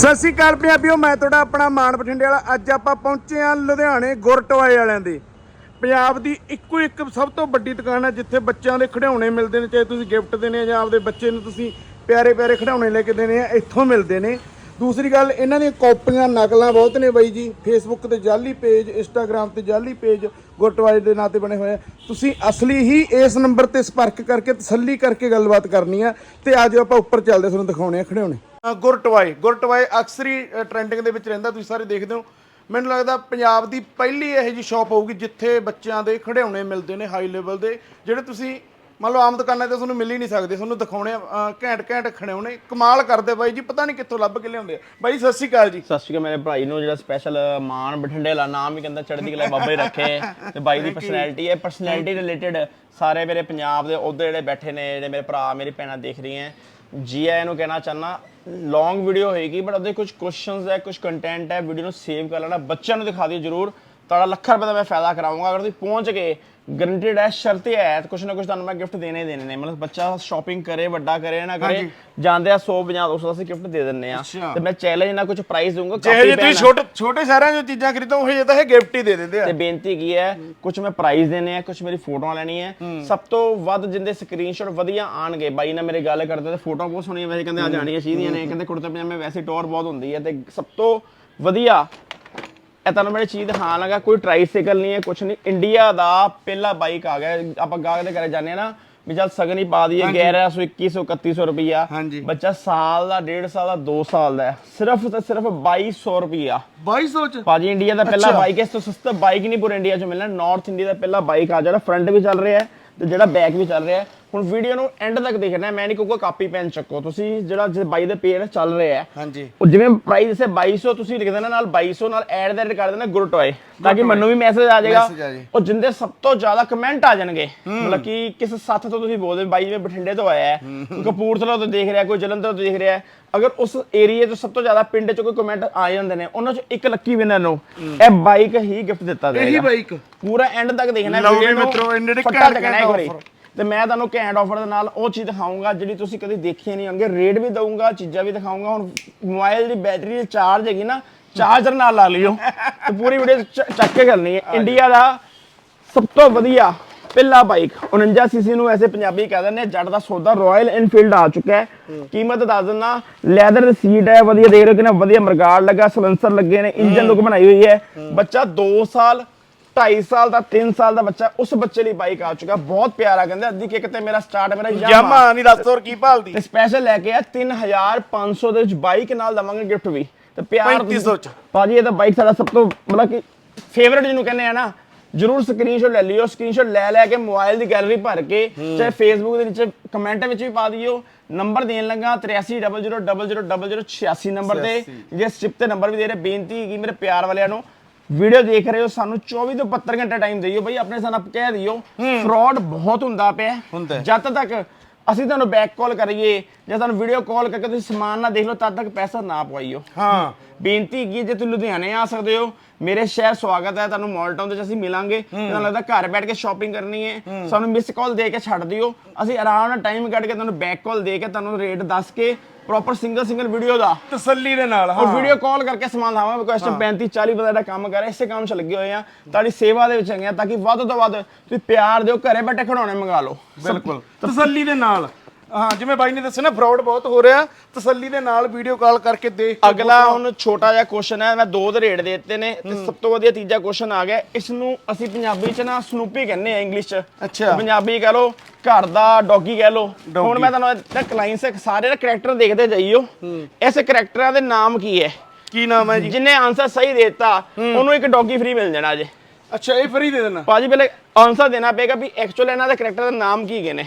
ਸਤਿ ਸ਼੍ਰੀ ਅਕਾਲ ਪੰਜਾਬੀਓ, ਮੈਂ ਤੁਹਾਡਾ ਆਪਣਾ ਮਾਨ ਬਠਿੰਡੇ ਵਾਲਾ। ਅੱਜ ਆਪਾਂ ਪਹੁੰਚੇ ਹਾਂ ਲੁਧਿਆਣੇ ਗੁਰਟਵਾਏ ਵਾਲਿਆਂ ਦੇ। ਪੰਜਾਬ ਦੀ ਇੱਕੋ ਇੱਕ ਸਭ ਤੋਂ ਵੱਡੀ ਦੁਕਾਨ ਹੈ, ਜਿੱਥੇ ਬੱਚਿਆਂ ਦੇ ਖਿਡੌਣੇ ਮਿਲਦੇ ਨੇ, ਚਾਹੇ ਤੁਸੀਂ ਗਿਫਟ ਦੇਣੇ ਆ ਜਾਂ ਆਪਦੇ ਬੱਚੇ ਨੂੰ ਤੁਸੀਂ ਪਿਆਰੇ ਪਿਆਰੇ ਖਿਡੌਣੇ ਲੈ ਕੇ ਦੇਣੇ ਆ, ਇੱਥੋਂ ਮਿਲਦੇ ਨੇ। ਦੂਸਰੀ ਗੱਲ, ਇਹਨਾਂ ਦੀਆਂ ਕਾਪੀਆਂ, ਨਕਲਾਂ ਬਹੁਤ ਨੇ ਬਾਈ ਜੀ। ਫੇਸਬੁੱਕ ਤੇ ਜਾਲੀ ਪੇਜ ਇੰਸਟਾਗ੍ਰam ਤੇ ਜਾਲੀ ਪੇਜ ਗੁਰਟਵਾਏ ਦੇ ਨਾਂ ਤੇ ਬਣੇ ਹੋਏ ਆ। ਤੁਸੀਂ ਅਸਲੀ ਹੀ ਇਸ ਨੰਬਰ ਤੇ ਸੰਪਰਕ ਕਰਕੇ ਤਸੱਲੀ ਕਰਕੇ ਗੱਲਬਾਤ ਕਰਨੀ ਆ ਤੇ ਅੱਜ ਆਪਾਂ ਉੱਪਰ ਚੱਲਦੇ ਤੁਹਾਨੂੰ ਦਿਖਾਉਣੇ ਆ ਖਿਡੌਣੇ। ਗੁਰਟਵਾਏ ਗੁਰਟਵਾਏ ਅਕਸਰ ਹੀ ਟ੍ਰੈਂਡਿੰਗ ਦੇ ਵਿੱਚ ਰਹਿੰਦਾ ਤੁਸੀਂ ਸਾਰੇ ਦੇਖਦੇ ਹੋ। ਮੈਨੂੰ ਲੱਗਦਾ ਪੰਜਾਬ ਦੀ ਪਹਿਲੀ ਇਹੋ ਜੀ ਸ਼ਾਪ ਹੋਊਗੀ ਜਿੱਥੇ ਬੱਚਿਆਂ ਦੇ ਖਿਡੌਣੇ ਮਿਲਦੇ ਨੇ ਹਾਈ ਲੈਵਲ ਦੇ ਜਿਹੜੇ ਤੁਸੀਂ ਮੰਨ ਲਓ ਆਮ ਦੁਕਾਨਾਂ ਤੇ ਤੁਹਾਨੂੰ ਮਿਲ ਹੀ ਨਹੀਂ ਸਕਦੇ ਤੁਹਾਨੂੰ ਦਿਖਾਉਣੇ ਆ, ਅ, ਘੈਂਟ ਘੈਂਟ ਖਿਡੌਣੇ। ਕਮਾਲ ਕਰਦੇ ਬਾਈ ਜੀ ਪਤਾ ਨਹੀਂ ਕਿੱਥੋਂ ਲੱਭ ਕੇ ਲਿਆਉਂਦੇ ਆ। ਬਾਈ ਸਤਿ ਸ਼੍ਰੀ ਅਕਾਲ ਜੀ। ਸਤਿ ਸ਼੍ਰੀ ਅਕਾਲ ਮੇਰੇ ਭਾਈ ਨੂੰ ਜਿਹੜਾ ਸਪੈਸ਼ਲ ਮਾਨ ਬਠਿੰਡੇ ਵਾਲਾ ਨਾਮ ਹੀ ਕਹਿੰਦਾ ਚੜ੍ਹਦੀ ਕਲਾ ਬਾਬਾ ਹੀ ਰੱਖੇ। ਤੇ ਬਾਈ ਦੀ ਪਰਸਨੈਲਿਟੀ ਹੈ ਪਰਸਨੈਲਿਟੀ ਰਿਲੇਟਡ ਸਾਰੇ ਮੇਰੇ ਪੰਜਾਬ ਦੇ ਉਹਦੇ ਜਿਹੜੇ ਬੈਠੇ ਨੇ ਜਿਹੜੇ ਮੇਰੇ ਭਰਾ ਮੇਰੀ ਭੈਣਾਂ ਦੇਖ ਰਹੀਆਂ। ਜੀ ਆਇਆਂ ਨੂੰ ਕਹਿਣਾ ਚਾਹਨਾ ਲੌਂਗ ਵੀਡੀਓ ਹੋਏਗੀ ਬਟ ਉਹਦੇ ਕੁਝ ਕੁਐਸਚਨਸ ਹੈ ਕੁਝ ਕੰਟੈਂਟ ਹੈ ਵੀਡੀਓ ਨੂੰ ਸੇਵ ਕਰ ਲੈਣਾ, ਬੱਚਿਆਂ ਨੂੰ ਦਿਖਾ ਦਿਓ ਜਰੂਰ। ਤੁਹਾਡਾ ਲੱਖਾਂ ਰੁਪਏ ਦਾ ਮੈਂ ਫਾਇਦਾ ਕਰਾਉਂਗਾ ਅਗਰ ਤੁਸੀਂ ਪਹੁੰਚ ਗਏ ਗਰੰਟਡ ਹੈ ਸ਼ਰਤ ਇਹ ਹੈ ਕੁਝ ਨਾ ਕੁਝ ਤੁਹਾਨੂੰ ਮੈਂ ਗਿਫਟ ਦੇਣੇ ਹੀ ਦੇਣੇ ਨੇ। ਮਤਲਬ ਬੱਚਾ ਸ਼ਾਪਿੰਗ ਕਰੇ ਵੱਡਾ ਕਰੇ ਨਾ ਕਰੇ ਜਾਂਦੇ ਆ 100 50 200 ਅਸੀਂ ਗਿਫਟ ਦੇ ਦਿੰਨੇ ਆ। ਅੱਛਾ। ਤੇ ਮੈਂ ਚੈਲੰਜ ਨਾਲ ਕੁਝ ਪ੍ਰਾਈਜ਼ ਦਊਂਗਾ ਜਿਹੇ ਜੇ ਤੁਸੀਂ ਛੋਟੇ ਛੋਟੇ ਸ਼ਹਿਰਾਂ 'ਚੋਂ ਚੀਜ਼ਾਂ ਖਰੀਦੋ ਉਹ ਜੇ ਤਾਂ ਇਹ ਗਿਫਟ ਹੀ ਦੇ ਦਿੰਦੇ ਆ। ਤੇ ਬੇਨਤੀ ਕੀ ਹੈ ਕੁਝ ਮੈਂ ਪ੍ਰਾਈਜ਼ ਦੇਣੇ ਆ ਕੁਝ ਮੇਰੀ ਫੋਟੋਆਂ ਲੈਣੀ ਹੈ। ਸਭ ਤੋਂ ਵੱਧ ਜਿੰਦੇ ਸਕਰੀਨਸ਼ਾਟ ਵਧੀਆ ਆਣਗੇ। ਬਾਈ ਨਾਲ ਮੇਰੇ ਗੱਲ ਕਰਦੇ ਤੇ ਫੋਟੋਆਂ ਬਹੁਤ ਸੋਹਣੀਆਂ ਵੈਸੇ ਕਹਿੰਦੇ ਆ ਜਾਣੀਆਂ ਚਾਹੀਦੀਆਂ ਨੇ। ਕਹਿੰਦੇ ਕੁੜਤੇ ਪਜਾਮੇ ਵੈਸੇ ਟੌਰ ਬਹੁਤ ਹੁੰਦੀ ਹੈ ਤੇ ਸਭ ਤੋਂ ਵਧੀਆ ਇਹ ਤੁਹਾਨੂੰ ਮੈਂ ਚੀਜ਼ ਦਿਖਾਣ ਲੱਗਾ ਕੋਈ ਟ੍ਰਾਈਸਾਈਕਲ ਨਹੀਂ ਹੈ ਕੁਝ ਨਹੀਂ। ਇੰਡੀਆ ਦਾ ਪਹਿਲਾ ਬਾਈਕ ਆ ਗਿਆ। ਆਪਾਂ ਗਾਹਕ ਦੇ ਘਰੇ ਜਾਂਦੇ ਆ ਨਾ ਵੀ ਜਦ ਸਗਨ ਹੀ ਪਾ ਦਈਏ 1100 2100 3100 ਰੁਪਈਆ। ਹਾਂਜੀ। ਬੱਚਾ ਸਾਲ ਦਾ 1.5 ਸਾਲ ਦਾ 2 ਸਾਲ ਦਾ। ਸਿਰਫ ਤੇ ਸਿਰਫ 2200 ਰੁਪਈਆ। 2200 ਚ? ਭਾਜੀ ਇੰਡੀਆ ਦਾ ਪਹਿਲਾ। ਬਾਈਕ ਹੈ ਇਸ ਤੋਂ ਸਸਤਾ ਬਾਈਕ ਨਹੀਂ ਪੂਰੇ ਇੰਡੀਆ 'ਚ ਮਿਲਣਾ। ਨਾਰਥ ਇੰਡੀਆ ਦਾ ਪਹਿਲਾ ਬਾਈਕ ਆ ਜਿਹੜਾ ਫਰੰਟ ਵੀ ਚੱਲ ਰਿਹਾ ਹੈ ਤੇ ਜਿਹੜਾ ਬੈਕ ਵੀ ਚੱਲ ਰਿਹਾ ਹੈ। ਹੁਣ ਵੀਡੀਓ ਨੂੰ ਐਂਡ ਤੱਕ ਦੇਖਣਾ ਮੈਂ ਨਹੀਂ ਕਹੂੰਗਾ ਕਾਪੀ ਪੈਨ ਚੱਕੋ। ਤੁਸੀਂ ਜਿਹੜਾ ਜੇ ਬਾਈ ਦੇ ਪੇਜ ਚੱਲ ਰਿਹਾ ਹੈ ਹਾਂਜੀ। ਉਹ ਜਿਵੇਂ ਪ੍ਰਾਈਸ ਹੈ 2200 ਤੁਸੀਂ ਲਿਖ ਦੇਣਾ ਨਾਲ 2200 ਨਾਲ ਐਡ ਦਾ ਕਰ ਦੇਣਾ ਗੁਰ ਟੋਏ ਤਾਂ ਕਿ ਮੈਨੂੰ ਵੀ ਮੈਸੇਜ ਆ ਜਾਏਗਾ। ਉਹ ਜਿੰਦੇ ਸਭ ਤੋਂ ਜ਼ਿਆਦਾ ਕਮੈਂਟ ਆ ਜਾਣਗੇ। ਮਤਲਬ ਕਿ ਕਿਸ ਸੱਥ ਤੋਂ ਤੁਸੀਂ ਬੋਲਦੇ ਬਾਈ ਜਿਵੇਂ ਬਠਿੰਡੇ ਤੋਂ ਆਇਆ ਹੈ ਕਪੂਰਥਲਾ ਤੋਂ ਦੇਖ ਰਿਹਾ ਕੋਈ ਜਲੰਧਰ ਤੋਂ ਦੇਖ ਰਿਹਾ ਹੈ। ਅਗਰ ਉਸ ਏਰੀਆ ਤੋਂ ਸਭ ਤੋਂ ਜ਼ਿਆਦਾ ਪਿੰਡ ਚ ਕੋਈ ਕਮੈਂਟ ਆ ਜਾਂਦੇ ਨੇ ਉਹਨਾਂ ਚ ਇੱਕ ਲੱਕੀ ਵਿਨਰ ਨੂੰ ਇਹ ਬਾਈਕ ਹੀ ਗਿਫਟ ਦਿੱਤਾ ਇਹੀ ਜਾਏਗਾ ਬਾਈਕ ਪੂਰਾ ਐਂਡ ਤੱਕ ਦੇਖਣਾ ਲਓ ਵੀ video ਨੂੰ, ਮਿੱਤਰੋ, ਇੰਨੇ ਫੱਟਾ ਘੈਂਟ। ਤੇ ਮੈਂ ਤੁਹਾਨੂੰ ਘੈਂਟ ਆਫਰ ਦੇ ਨਾਲ ਉਹ ਚੀਜ਼ ਦਿਖਾਉਂਗਾ ਜਿਹੜੀ ਤੁਸੀਂ ਕਦੇ ਦੇਖੀ ਨਹੀਂ ਹੋਣਗੇ ਰੇਟ ਵੀ ਦਊਂਗਾ ਚੀਜ਼ਾਂ ਵੀ ਦਿਖਾਉਂਗਾ ਹੁਣ ਮੋਬਾਈਲ ਦੀ ਬੈਟਰੀ ਦੀ ਚਾਰਜ ਹੈਗੀ ਨਾ ਚਾਰਜਰ ਨਾਲ ਲਾ ਲਿਓ। ਤੇ ਪੂਰੀ ਵੀਡੀਓ ਚੱਕ ਕੇ ਕਰਨੀ ਹੈ। ਇੰਡੀਆ ਦਾ ਸਭ ਤੋਂ ਵਧੀਆ ਪਹਿਲਾ ਬਾਈਕ 49 ਸੀਸੀ ਨੂੰ ਐਸੇ ਪੰਜਾਬੀ ਕਹਿ ਦਿੰਦੇ ਜੱਟ ਦਾ ਸੌਦਾ ਰਾਇਲ ਇਨਫੀਲਡ ਆ ਚੁੱਕਾ ਹੈ। ਕੀਮਤ ਦੱਸ ਦਿੰਦਾ ਲੈਦਰ ਸੀਟ ਹੈ ਵਧੀਆ ਦੇਖ ਰਹੇ ਹੋ ਕਿ ਨਾ ਵਧੀਆ ਮਰਗਾੜ ਲੱਗਾ ਸਲੈਂਸਰ ਲੱਗੇ ਨੇ ਇੰਜਨ ਲੁੱਕ ਬਣਾਈ ਹੋਈ ਹੈ। ਬੱਚਾ 2 ਸਾਲ 2.5 ਸਾਲ ਦਾ 3 ਸਾਲ ਦਾ ਬੱਚਾ ਉਸ ਬੱਚੇ ਲਈ ਬਾਈਕ ਆ ਚੁੱਕਾ। ਬਹੁਤ ਪਿਆਰਾ ਕਹਿੰਦੇ ਅੱਧੀ ਕਿੱਕ ਤੇ ਮੇਰਾ ਸਟਾਰਟ ਮੇਰਾ ਯਾਮਾ। ਨਹੀਂ ਦੱਸ ਹੋਰ ਕੀ ਭਾਲਦੀ? ਤੇ ਸਪੈਸ਼ਲ ਲੈ ਕੇ ਆ 3500 ਦੇ ਵਿੱਚ ਬਾਈਕ ਨਾਲ ਦਵਾਂਗੇ ਗਿਫਟ ਵੀ। ਤੇ ਪਿਆਰ 3500 ਚ। ਭਾਜੀ ਇਹ ਤਾਂ ਬਾਈਕ ਸਾਡਾ ਸਭ ਤੋਂ ਮਤਲਬ ਕਿ ਫੇਵਰਿਟ ਜਿਹਨੂੰ ਕਹਿੰਦੇ ਆ ਨਾ ਜਰੂਰ ਸਕਰੀਨਸ਼ਾਟ ਲੈ ਲਿਓ ਸਕਰੀਨਸ਼ਾਟ ਲੈ ਲੈ ਕੇ ਮੋਬਾਈਲ ਦੀ ਗੈਲਰੀ ਭਰ ਕੇ ਚਾਹੇ ਫੇਸਬੁੱਕ ਦੇ ਨੀਚੇ ਕਮੈਂਟ ਵਿੱਚ ਵੀ ਪਾ ਦਿਓ ਨੰਬਰ ਦੇਣ ਲੱਗਾ 8300000086 ਨੰਬਰ ਤੇ। ਜੇ ਸਿਪ ਤੇ ਨੰਬਰ ਵੀ ਦੇ ਰਹੇ ਬੇਨਤੀ ਹੈਗੀ ਮੇਰੇ ਪਿਆਰ ਵਾਲਿਆਂ ਨੂੰ ਵੀਡੀਓ ਦੇਖ ਰਹੇ ਹੋ ਸਾਨੂੰ 24 ਤੋਂ 72 ਘੰਟੇ ਟਾਈਮ ਦਿਓ ਬਈ ਆਪਣੇ ਸਾਨੂੰ ਕਹਿ ਦਿਓ। ਫਰਾਡ ਬਹੁਤ ਹੁੰਦਾ ਪਿਆ। ਜਦ ਤੱਕ ਅਸੀਂ ਤੁਹਾਨੂੰ ਬੈਕ ਕਾਲ ਕਰੀਏ ਜਾਂ ਤੁਹਾਨੂੰ ਵੀਡੀਓ ਕਾਲ ਕਰਕੇ ਤੁਸੀਂ ਸਮਾਨ ਨਾ ਦੇਖ ਲਓ ਤਦ ਤੱਕ ਪੈਸਾ ਨਾ ਪਵਾਈਓ। ਹਾਂ। ਬੇਨਤੀ ਕੀ ਜੇ ਤੁਸੀਂ ਲੁਧਿਆਣੇ ਆ ਸਕਦੇ ਹੋ ਮੇਰੇ ਸ਼ਹਿਰ ਸਵਾਗਤ ਹੈ ਤੁਹਾਨੂੰ ਮਾਲ ਟਾਊਨ ਦੇ ਅਸੀਂ ਮਿਲਾਂਗੇ। ਤੁਹਾਨੂੰ ਲੱਗਦਾ ਘਰ ਬੈਠ ਕੇ ਸ਼ਾਪਿੰਗ ਕਰਨੀ ਹੈ ਸਾਨੂੰ ਮਿਸ ਕਾਲ ਦੇ ਕੇ ਛੱਡ ਦਿਓ। ਅਸੀਂ ਆਰਾਮ ਨਾਲ ਟਾਈਮ ਕੱਢ ਕੇ ਤੁਹਾਨੂੰ ਬੈਕ ਕਾਲ ਦੇ ਕੇ ਤੁਹਾਨੂੰ ਰੇਟ ਦੱਸ ਕੇ ਪ੍ਰੋਪਰ ਸਿੰਗਲ ਸਿੰਗਲ ਵੀਡੀਓ ਦਾ। ਤਸੱਲੀ ਦੇ ਨਾਲ ਔਰ ਹਾਂ। ਵੀਡੀਓ ਕਾਲ ਕਰਕੇ ਸਮਾਨ ਲਾਵਾਂ ਕੁਐਸਚਨ 35 40 ਬੰਦੇ ਦਾ ਕੰਮ ਕਰ ਇਸੇ ਕੰਮ 'ਚ ਲੱਗੇ ਹੋਏ ਆ ਤੁਹਾਡੀ ਸੇਵਾ ਦੇ ਵਿੱਚ ਹੈਗੇ ਆ ਤਾਂ ਕਿ ਵੱਧ ਤੋਂ ਵੱਧ ਤੁਸੀਂ ਪਿਆਰ ਦਿਓ ਘਰੇ ਬੈਠੇ ਖਿਡੌਣੇ ਮੰਗਾ ਲਓ। ਬਿਲਕੁਲ। ਤਸੱਲੀ ਦੇ ਨਾਲ। ਹਾਂ ਜਿਵੇਂ ਬਾਈ ਨੇ ਦੱਸਿਆ ਨਾ ਫਰਾਡ ਬਹੁਤ ਹੋ ਰਿਹਾ। ਤਸੱਲੀ ਦੇ ਨਾਲ ਵੀਡੀਓ ਕਾਲ ਕਰਕੇ ਦੇਖ ਕੇ ਅਗਲਾ ਹੁਣ ਛੋਟਾ ਜਿਹਾ ਕੁਐਸਚਨ ਹੈ ਮੈਂ ਦੋ ਦੇ ਰੇਟ ਦੇ ਦਿੱਤੇ ਨੇ ਤੇ ਸਭ ਤੋਂ ਵਧੀਆ ਤੀਜਾ ਕੁਐਸਚਨ ਆ ਗਿਆ। ਇਸ ਨੂੰ ਅਸੀਂ ਪੰਜਾਬੀ ਚ ਨਾ ਸਨੂਪੀ ਕਹਿੰਦੇ ਆ ਇੰਗਲਿਸ਼ ਚ। ਅੱਛਾ। ਪੰਜਾਬੀ ਕਹ ਲਓ ਘਰ ਦਾ ਡੌਗੀ ਕਹਿ ਲਓ। ਹੁਣ ਮੈਂ ਤੁਹਾਨੂੰ ਇੱਕ ਕਲਾਇੰਟਸ ਸਾਰੇ ਦਾ ਕੈਰੈਕਟਰ ਦੇਖਦੇ ਜਾਈਓ। ਇਸ ਕੈਰੈਕਟਰਾਂ ਦੇ ਨਾਮ ਕੀ ਹੈ? ਕੀ ਨਾਮ ਹੈ ਜੀ? ਜਿਨੇ ਆਨਸਰ ਸਹੀ ਦੇ ਦਿੱਤਾ ਉਹਨੂੰ ਇੱਕ ਡੌਗੀ ਫ੍ਰੀ ਮਿਲ ਜਾਣਾ ਜੇ। ਅੱਛਾ ਇਹ ਫਰੀ ਦੇ ਦੇਣਾ। ਭਾਜੀ ਪਹਿਲੇ ਆਨਸਰ ਦੇਣਾ ਪਏਗਾ ਵੀ ਐਕਚੁਅਲ ਇਹਨਾਂ ਦੇ ਕੈਰੈਕਟਰ ਦਾ ਨਾਮ ਕੀ ਹੈਗੇ ਨੇ।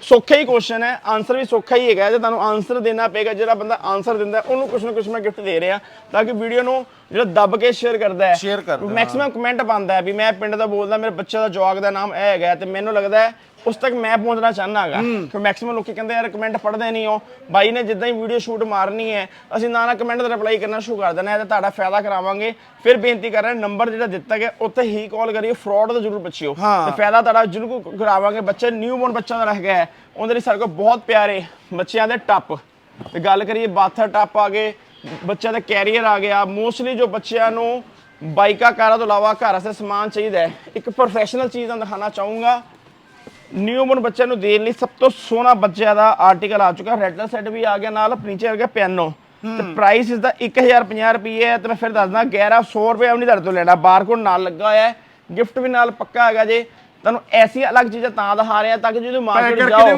ਸੌਖਾ ਹੀ ਕੁਐਸਚਨ ਹੈ ਆਨਸਰ ਵੀ ਸੌਖਾ ਹੀ ਹੈਗਾ ਜੇ ਤੁਹਾਨੂੰ ਆਨਸਰ ਦੇਣਾ ਪਏਗਾ ਜਿਹੜਾ ਬੰਦਾ ਆਨਸਰ ਦਿੰਦਾ ਉਹਨੂੰ ਕੁਛ ਨਾ ਕੁਛ ਮੈਂ ਗਿਫਟ ਦੇ ਰਿਹਾ ਤਾਂ ਕਿ ਵੀਡੀਓ ਨੂੰ ਜਿਹੜਾ ਦੱਬ ਕੇ ਸ਼ੇਅਰ ਕਰਦਾ ਹੈ Share ਕਰਦਾ, ਮੈਕਸਿਮਮ ਕਮੈਂਟ ਪਾਉਂਦਾ ਹੈ ਵੀ ਮੈਂ ਪਿੰਡ ਦਾ ਬੋਲਦਾ ਮੇਰੇ ਬੱਚੇ ਦਾ ਜਵਾਕ ਦਾ ਨਾਮ ਇਹ ਹੈਗਾ ਤੇ ਮੈਨੂੰ ਲੱਗਦਾ ਹੈ ਉਸ ਤੱਕ ਮੈਂ ਪਹੁੰਚਣਾ ਚਾਹਨਾ ਹੈਗਾ। ਕਿ ਮੈਕਸਿਮਮ ਲੋਕੀ ਕਹਿੰਦੇ ਯਾਰ ਕਮੈਂਟ ਪੜ੍ਹਦੇ ਨਹੀਂ ਹੋ। ਬਾਈ ਨੇ ਜਿੱਦਾਂ ਹੀ ਵੀਡੀਓ ਸ਼ੂਟ ਮਾਰਨੀ ਹੈ ਅਸੀਂ ਨਾ ਨਾ ਕਮੈਂਟ ਦਾ ਰਿਪਲਾਈ ਕਰਨਾ ਸ਼ੁਰੂ ਕਰ ਦੇਣਾ ਹੈ ਤੇ ਤੁਹਾਡਾ ਫਾਇਦਾ ਕਰਾਵਾਂਗੇ। ਫਿਰ ਬੇਨਤੀ ਕਰ ਰਹੇ ਨੰਬਰ ਜਿਹੜਾ ਦਿੱਤਾ ਗਿਆ ਉੱਥੇ ਹੀ ਕਾਲ ਕਰਿਓ ਫਰਾਡ ਦਾ ਜ਼ਰੂਰ ਪੁੱਛਿਓ। ਹਾਂ। ਤੇ ਫਾਇਦਾ ਤੁਹਾਡਾ ਜ਼ਰੂਰ ਕਰਾਵਾਂਗੇ। ਬੱਚੇ ਨਿਊਬੋਰਨ ਬੱਚਾ ਦਾ ਰਹਿ ਗਿਆ ਹੈ। ਉਹਦੇ ਲਈ ਸਾਡੇ ਕੋਲ ਬਹੁਤ ਪਿਆਰੇ ਬੱਚਿਆਂ ਦੇ ਟੱਪ। ਤੇ ਗੱਲ ਕਰੀਏ ਬਾਥਰ ਟੱਪ ਆ ਗਏ ਬੱਚਿਆਂ ਦਾ ਕੈਰੀਅਰ ਆ ਗਿਆ। ਮੋਸਟਲੀ ਜੋ ਬੱਚਿਆਂ ਨੂੰ ਬਾਈਕਾਂ ਕਾਰਾਂ ਤੋਂ ਇਲਾਵਾ ਘਰ ਵਾਸਤੇ ਸਮਾਨ ਚਾਹੀਦਾ ਹੈ। ਇੱਕ ਪ੍ਰੋਫੈਸ਼ਨਲ ਚੀਜ਼ ਤੁਹਾਨੂੰ ਦਿਖਾਉਣਾ ਚਾਹੂੰਗਾ। ਨਿਊਬਨ ਬੱਚਿਆਂ ਨੂੰ ਦੇਣ ਲਈ ਸਭ ਤੋਂ ਸੋਹਣਾ ਬੱਚਿਆਂ ਦਾ ਆਰਟੀਕਲ ਆ ਚੁੱਕਾ। ਰੈਡ ਸੈੱਟ ਵੀ ਆ ਗਿਆ ਨਾਲ ਨੀਚੇ ਆ ਗਿਆ ਪਿਆਨੋ ਤੇ ਪ੍ਰਾਈਸ ਇਸ ਦਾ 1050 ਰੁਪਏ ਹੈ। ਤੇ ਮੈਂ ਫਿਰ ਦੱਸਦਾ 1100 ਰੁਪਏ ਵੀ ਨਹੀਂ ਤੁਹਾਡੇ ਤੋਂ ਲੈਣਾ। ਬਾਰਕੋਡ ਨਾਲ ਲੱਗਾ ਹੋਇਆ ਹੈ। ਗਿਫਟ ਵੀ ਨਾਲ ਪੱਕਾ ਹੈਗਾ ਜੇ। ਤੁਹਾਨੂੰ ਐਸੀ ਅਲੱਗ ਚੀਜ਼ਾਂ ਤਾਂ ਦਿਖਾ ਰਹੇ ਆ ਤਾਂ ਕਿ ਜਦੋਂ ਮਾਰਕੀਟ ਜਾਓ।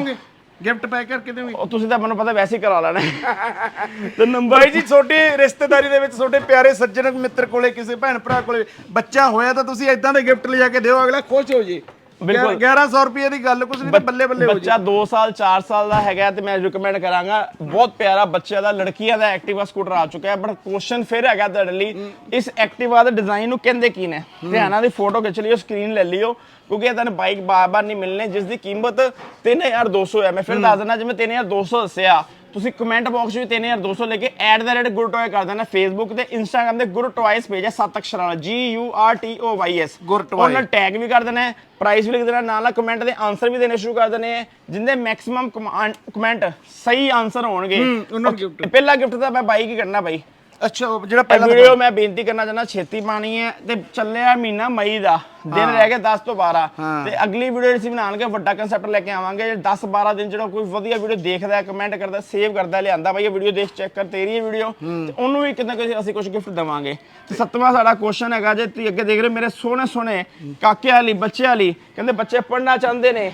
ਗਿਫਟ ਪੈਕ ਕਰਕੇ ਦੇਵੋਗੇ? ਉਹ ਤੁਸੀਂ ਤਾਂ ਮੈਨੂੰ ਪਤਾ ਵੈਸੇ ਹੀ ਕਰਾ ਲੈਣਾ। ਤੇ ਨੰਬਰ ਬਾਈ ਜੀ ਤੁਹਾਡੀ ਰਿਸ਼ਤੇਦਾਰੀ ਦੇ ਵਿੱਚ ਤੁਹਾਡੇ ਪਿਆਰੇ ਸੱਜਣ ਮਿੱਤਰ ਕੋਲੇ ਕਿਸੇ ਭੈਣ ਭਰਾ ਕੋਲੇ ਬੱਚਾ ਹੋਇਆ ਤਾਂ ਤੁਸੀਂ ਇਦਾਂ ਦੇ ਗਿਫਟ ਲਿਜਾ ਕੇ ਦਿਓ। ਅਗਲਾ ਖੁਸ਼ ਹੋ ਜੇ। ਬਿਲਕੁਲ। 1100 ਰੁਪਏ ਦੀ ਗੱਲ ਕੁਝ ਨਹੀਂ ਬੱਲੇ ਬੱਲੇ ਹੋ ਜੇ ਬੱਚਾ 2 ਸਾਲ 4 ਸਾਲ ਦਾ ਹੈਗਾ ਤੇ ਮੈਂ ਰეკਮੈਂਡ ਕਰਾਂਗਾ। ਬਹੁਤ ਪਿਆਰਾ ਬੱਚਿਆਂ ਦਾ ਲੜਕੀਆਂ ਦਾ ਐਕਟਿਵਾ ਸਕੂਟਰ ਆ ਚੁੱਕਾ ਹੈ ਬਟ ਕੁਐਸਚਨ ਫਿਰ ਹੈਗਾ ਤੁਹਾਡੇ ਲਈ ਇਸ ਐਕਟਿਵਾ ਦੇ ਡਿਜ਼ਾਈਨ ਨੂੰ ਕਹਿੰਦੇ ਕੀ ਨੇ? ਧਿਆਨਾਂ ਦੀ ਫੋਟੋ ਖਿੱਚ ਲਿਓ ਸਕਰੀਨ ਲੈ ਲਿਓ ਕਿਉਂਕਿ ਇਹ ਤੁਹਾਨੂੰ ਬਾਈਕ ਬਾਰ-ਬਾਰ ਨਹੀਂ ਮਿਲਣੇ ਜਿਸ ਦੀ ਕੀਮਤ 3200 ਹੈ। ਮੈਂ ਫਿਰ ਦੱਸ ਦਿੰਦਾ ਜਿਵੇਂ 3200 ਦੱਸਿਆ ਤੁਸੀਂ ਕਮੈਂਟ ਬਾਕਸ ਵਿੱਚ 3200 ਲੈ ਕੇ ਗੁਰਟੋਏ ਕਰ ਦੇਣਾ। ਫੇਸਬੁੱਕ ਤੇ ਇੰਸਟਾਗ੍ਰam ਤੇ ਗੁਰਟੋਇਸ ਪੇਜ ਹੈ ਸੱਤ ਅਕਸ਼ਰਾਂ ਵਾਲਾ। G U R T O Y S ਗੁਰਟੋਏ। ਉਹਨਾਂ ਟੈਗ ਵੀ ਕਰ ਦੇਣਾ ਹੈ ਪ੍ਰਾਈਸ ਵੀ ਲਿਖ ਦੇਣਾ ਨਾਲ ਨਾਲ ਕਮੈਂਟ ਦੇ ਆਨਸਰ ਵੀ ਦੇਣੇ ਸ਼ੁਰੂ ਕਰ ਦੇਣੇ ਹੈ ਜਿੰਦੇ ਮੈਕਸਿਮਮ ਕਮੈਂਟ ਸਹੀ ਆਨਸਰ ਹੋਣਗੇ। ਉਹਨਾਂ ਨੂੰ gift। ਪਹਿਲਾ ਗਿਫਟ ਤਾਂ ਮੈਂ ਬਾਈ ਕੀ ਕਰਨਾ ਬਾਈ? ਅੱਛਾ ਉਹ ਜਿਹੜਾ ਇਹ ਪਹਿਲਾਂ ਵੀਡੀਓ ਮੈਂ ਬੇਨਤੀ ਕਰਨਾ ਚਾਹੁੰਦਾ ਛੇਤੀ ਪਾਣੀ ਹੈ ਤੇ ਚੱਲਿਆ ਮਹੀਨਾ ਮਈ ਦਾ। ਦਿਨ ਰਹਿ ਗਏ 10 ਤੋਂ 12 ਹਾਂ। ਤੇ ਅਗਲੀ ਵੀਡੀਓ ਅਸੀਂ ਬਣਾਉਣਗੇ ਵੱਡਾ ਕਨਸੈਪਟ ਲੈ ਕੇ ਆਵਾਂਗੇ। 10 12 ਦਿਨ ਜਿਹੜਾ ਕੋਈ ਵਧੀਆ ਵੀਡੀਓ ਦੇਖਦਾ ਹੈ ਕਮੈਂਟ ਕਰਦਾ ਸੇਵ ਕਰਦਾ ਲਿਆਂਦਾ ਬਾਈ ਇਹ ਵੀਡੀਓ ਦੇਖ ਚੈੱਕ ਕਰ ਤੇਰੀ ਇਹ ਵੀਡੀਓ। ਤੇ ਉਹਨੂੰ ਵੀ ਕਿਤੇ ਕੋਈ ਅਸੀਂ ਕੁਝ ਗਿਫਟ ਦਵਾਂਗੇ। ਤੇ ਸੱਤਵਾਂ ਸਾਡਾ ਕੁਐਸਚਨ ਹੈਗਾ ਜੇ ਤੁਸੀਂ ਅੱਗੇ ਦੇਖ ਰਹੇ ਹੋ ਮੇਰੇ ਸੋਹਣੇ ਸੋਹਣੇ ਕਾਕੇ ਵਾਲੀ ਬੱਚੇ ਵਾਲੀ ਕਹਿੰਦੇ ਬੱਚੇ ਪੜ੍ਹਨਾ ਚਾਹੁੰਦੇ ਨੇ।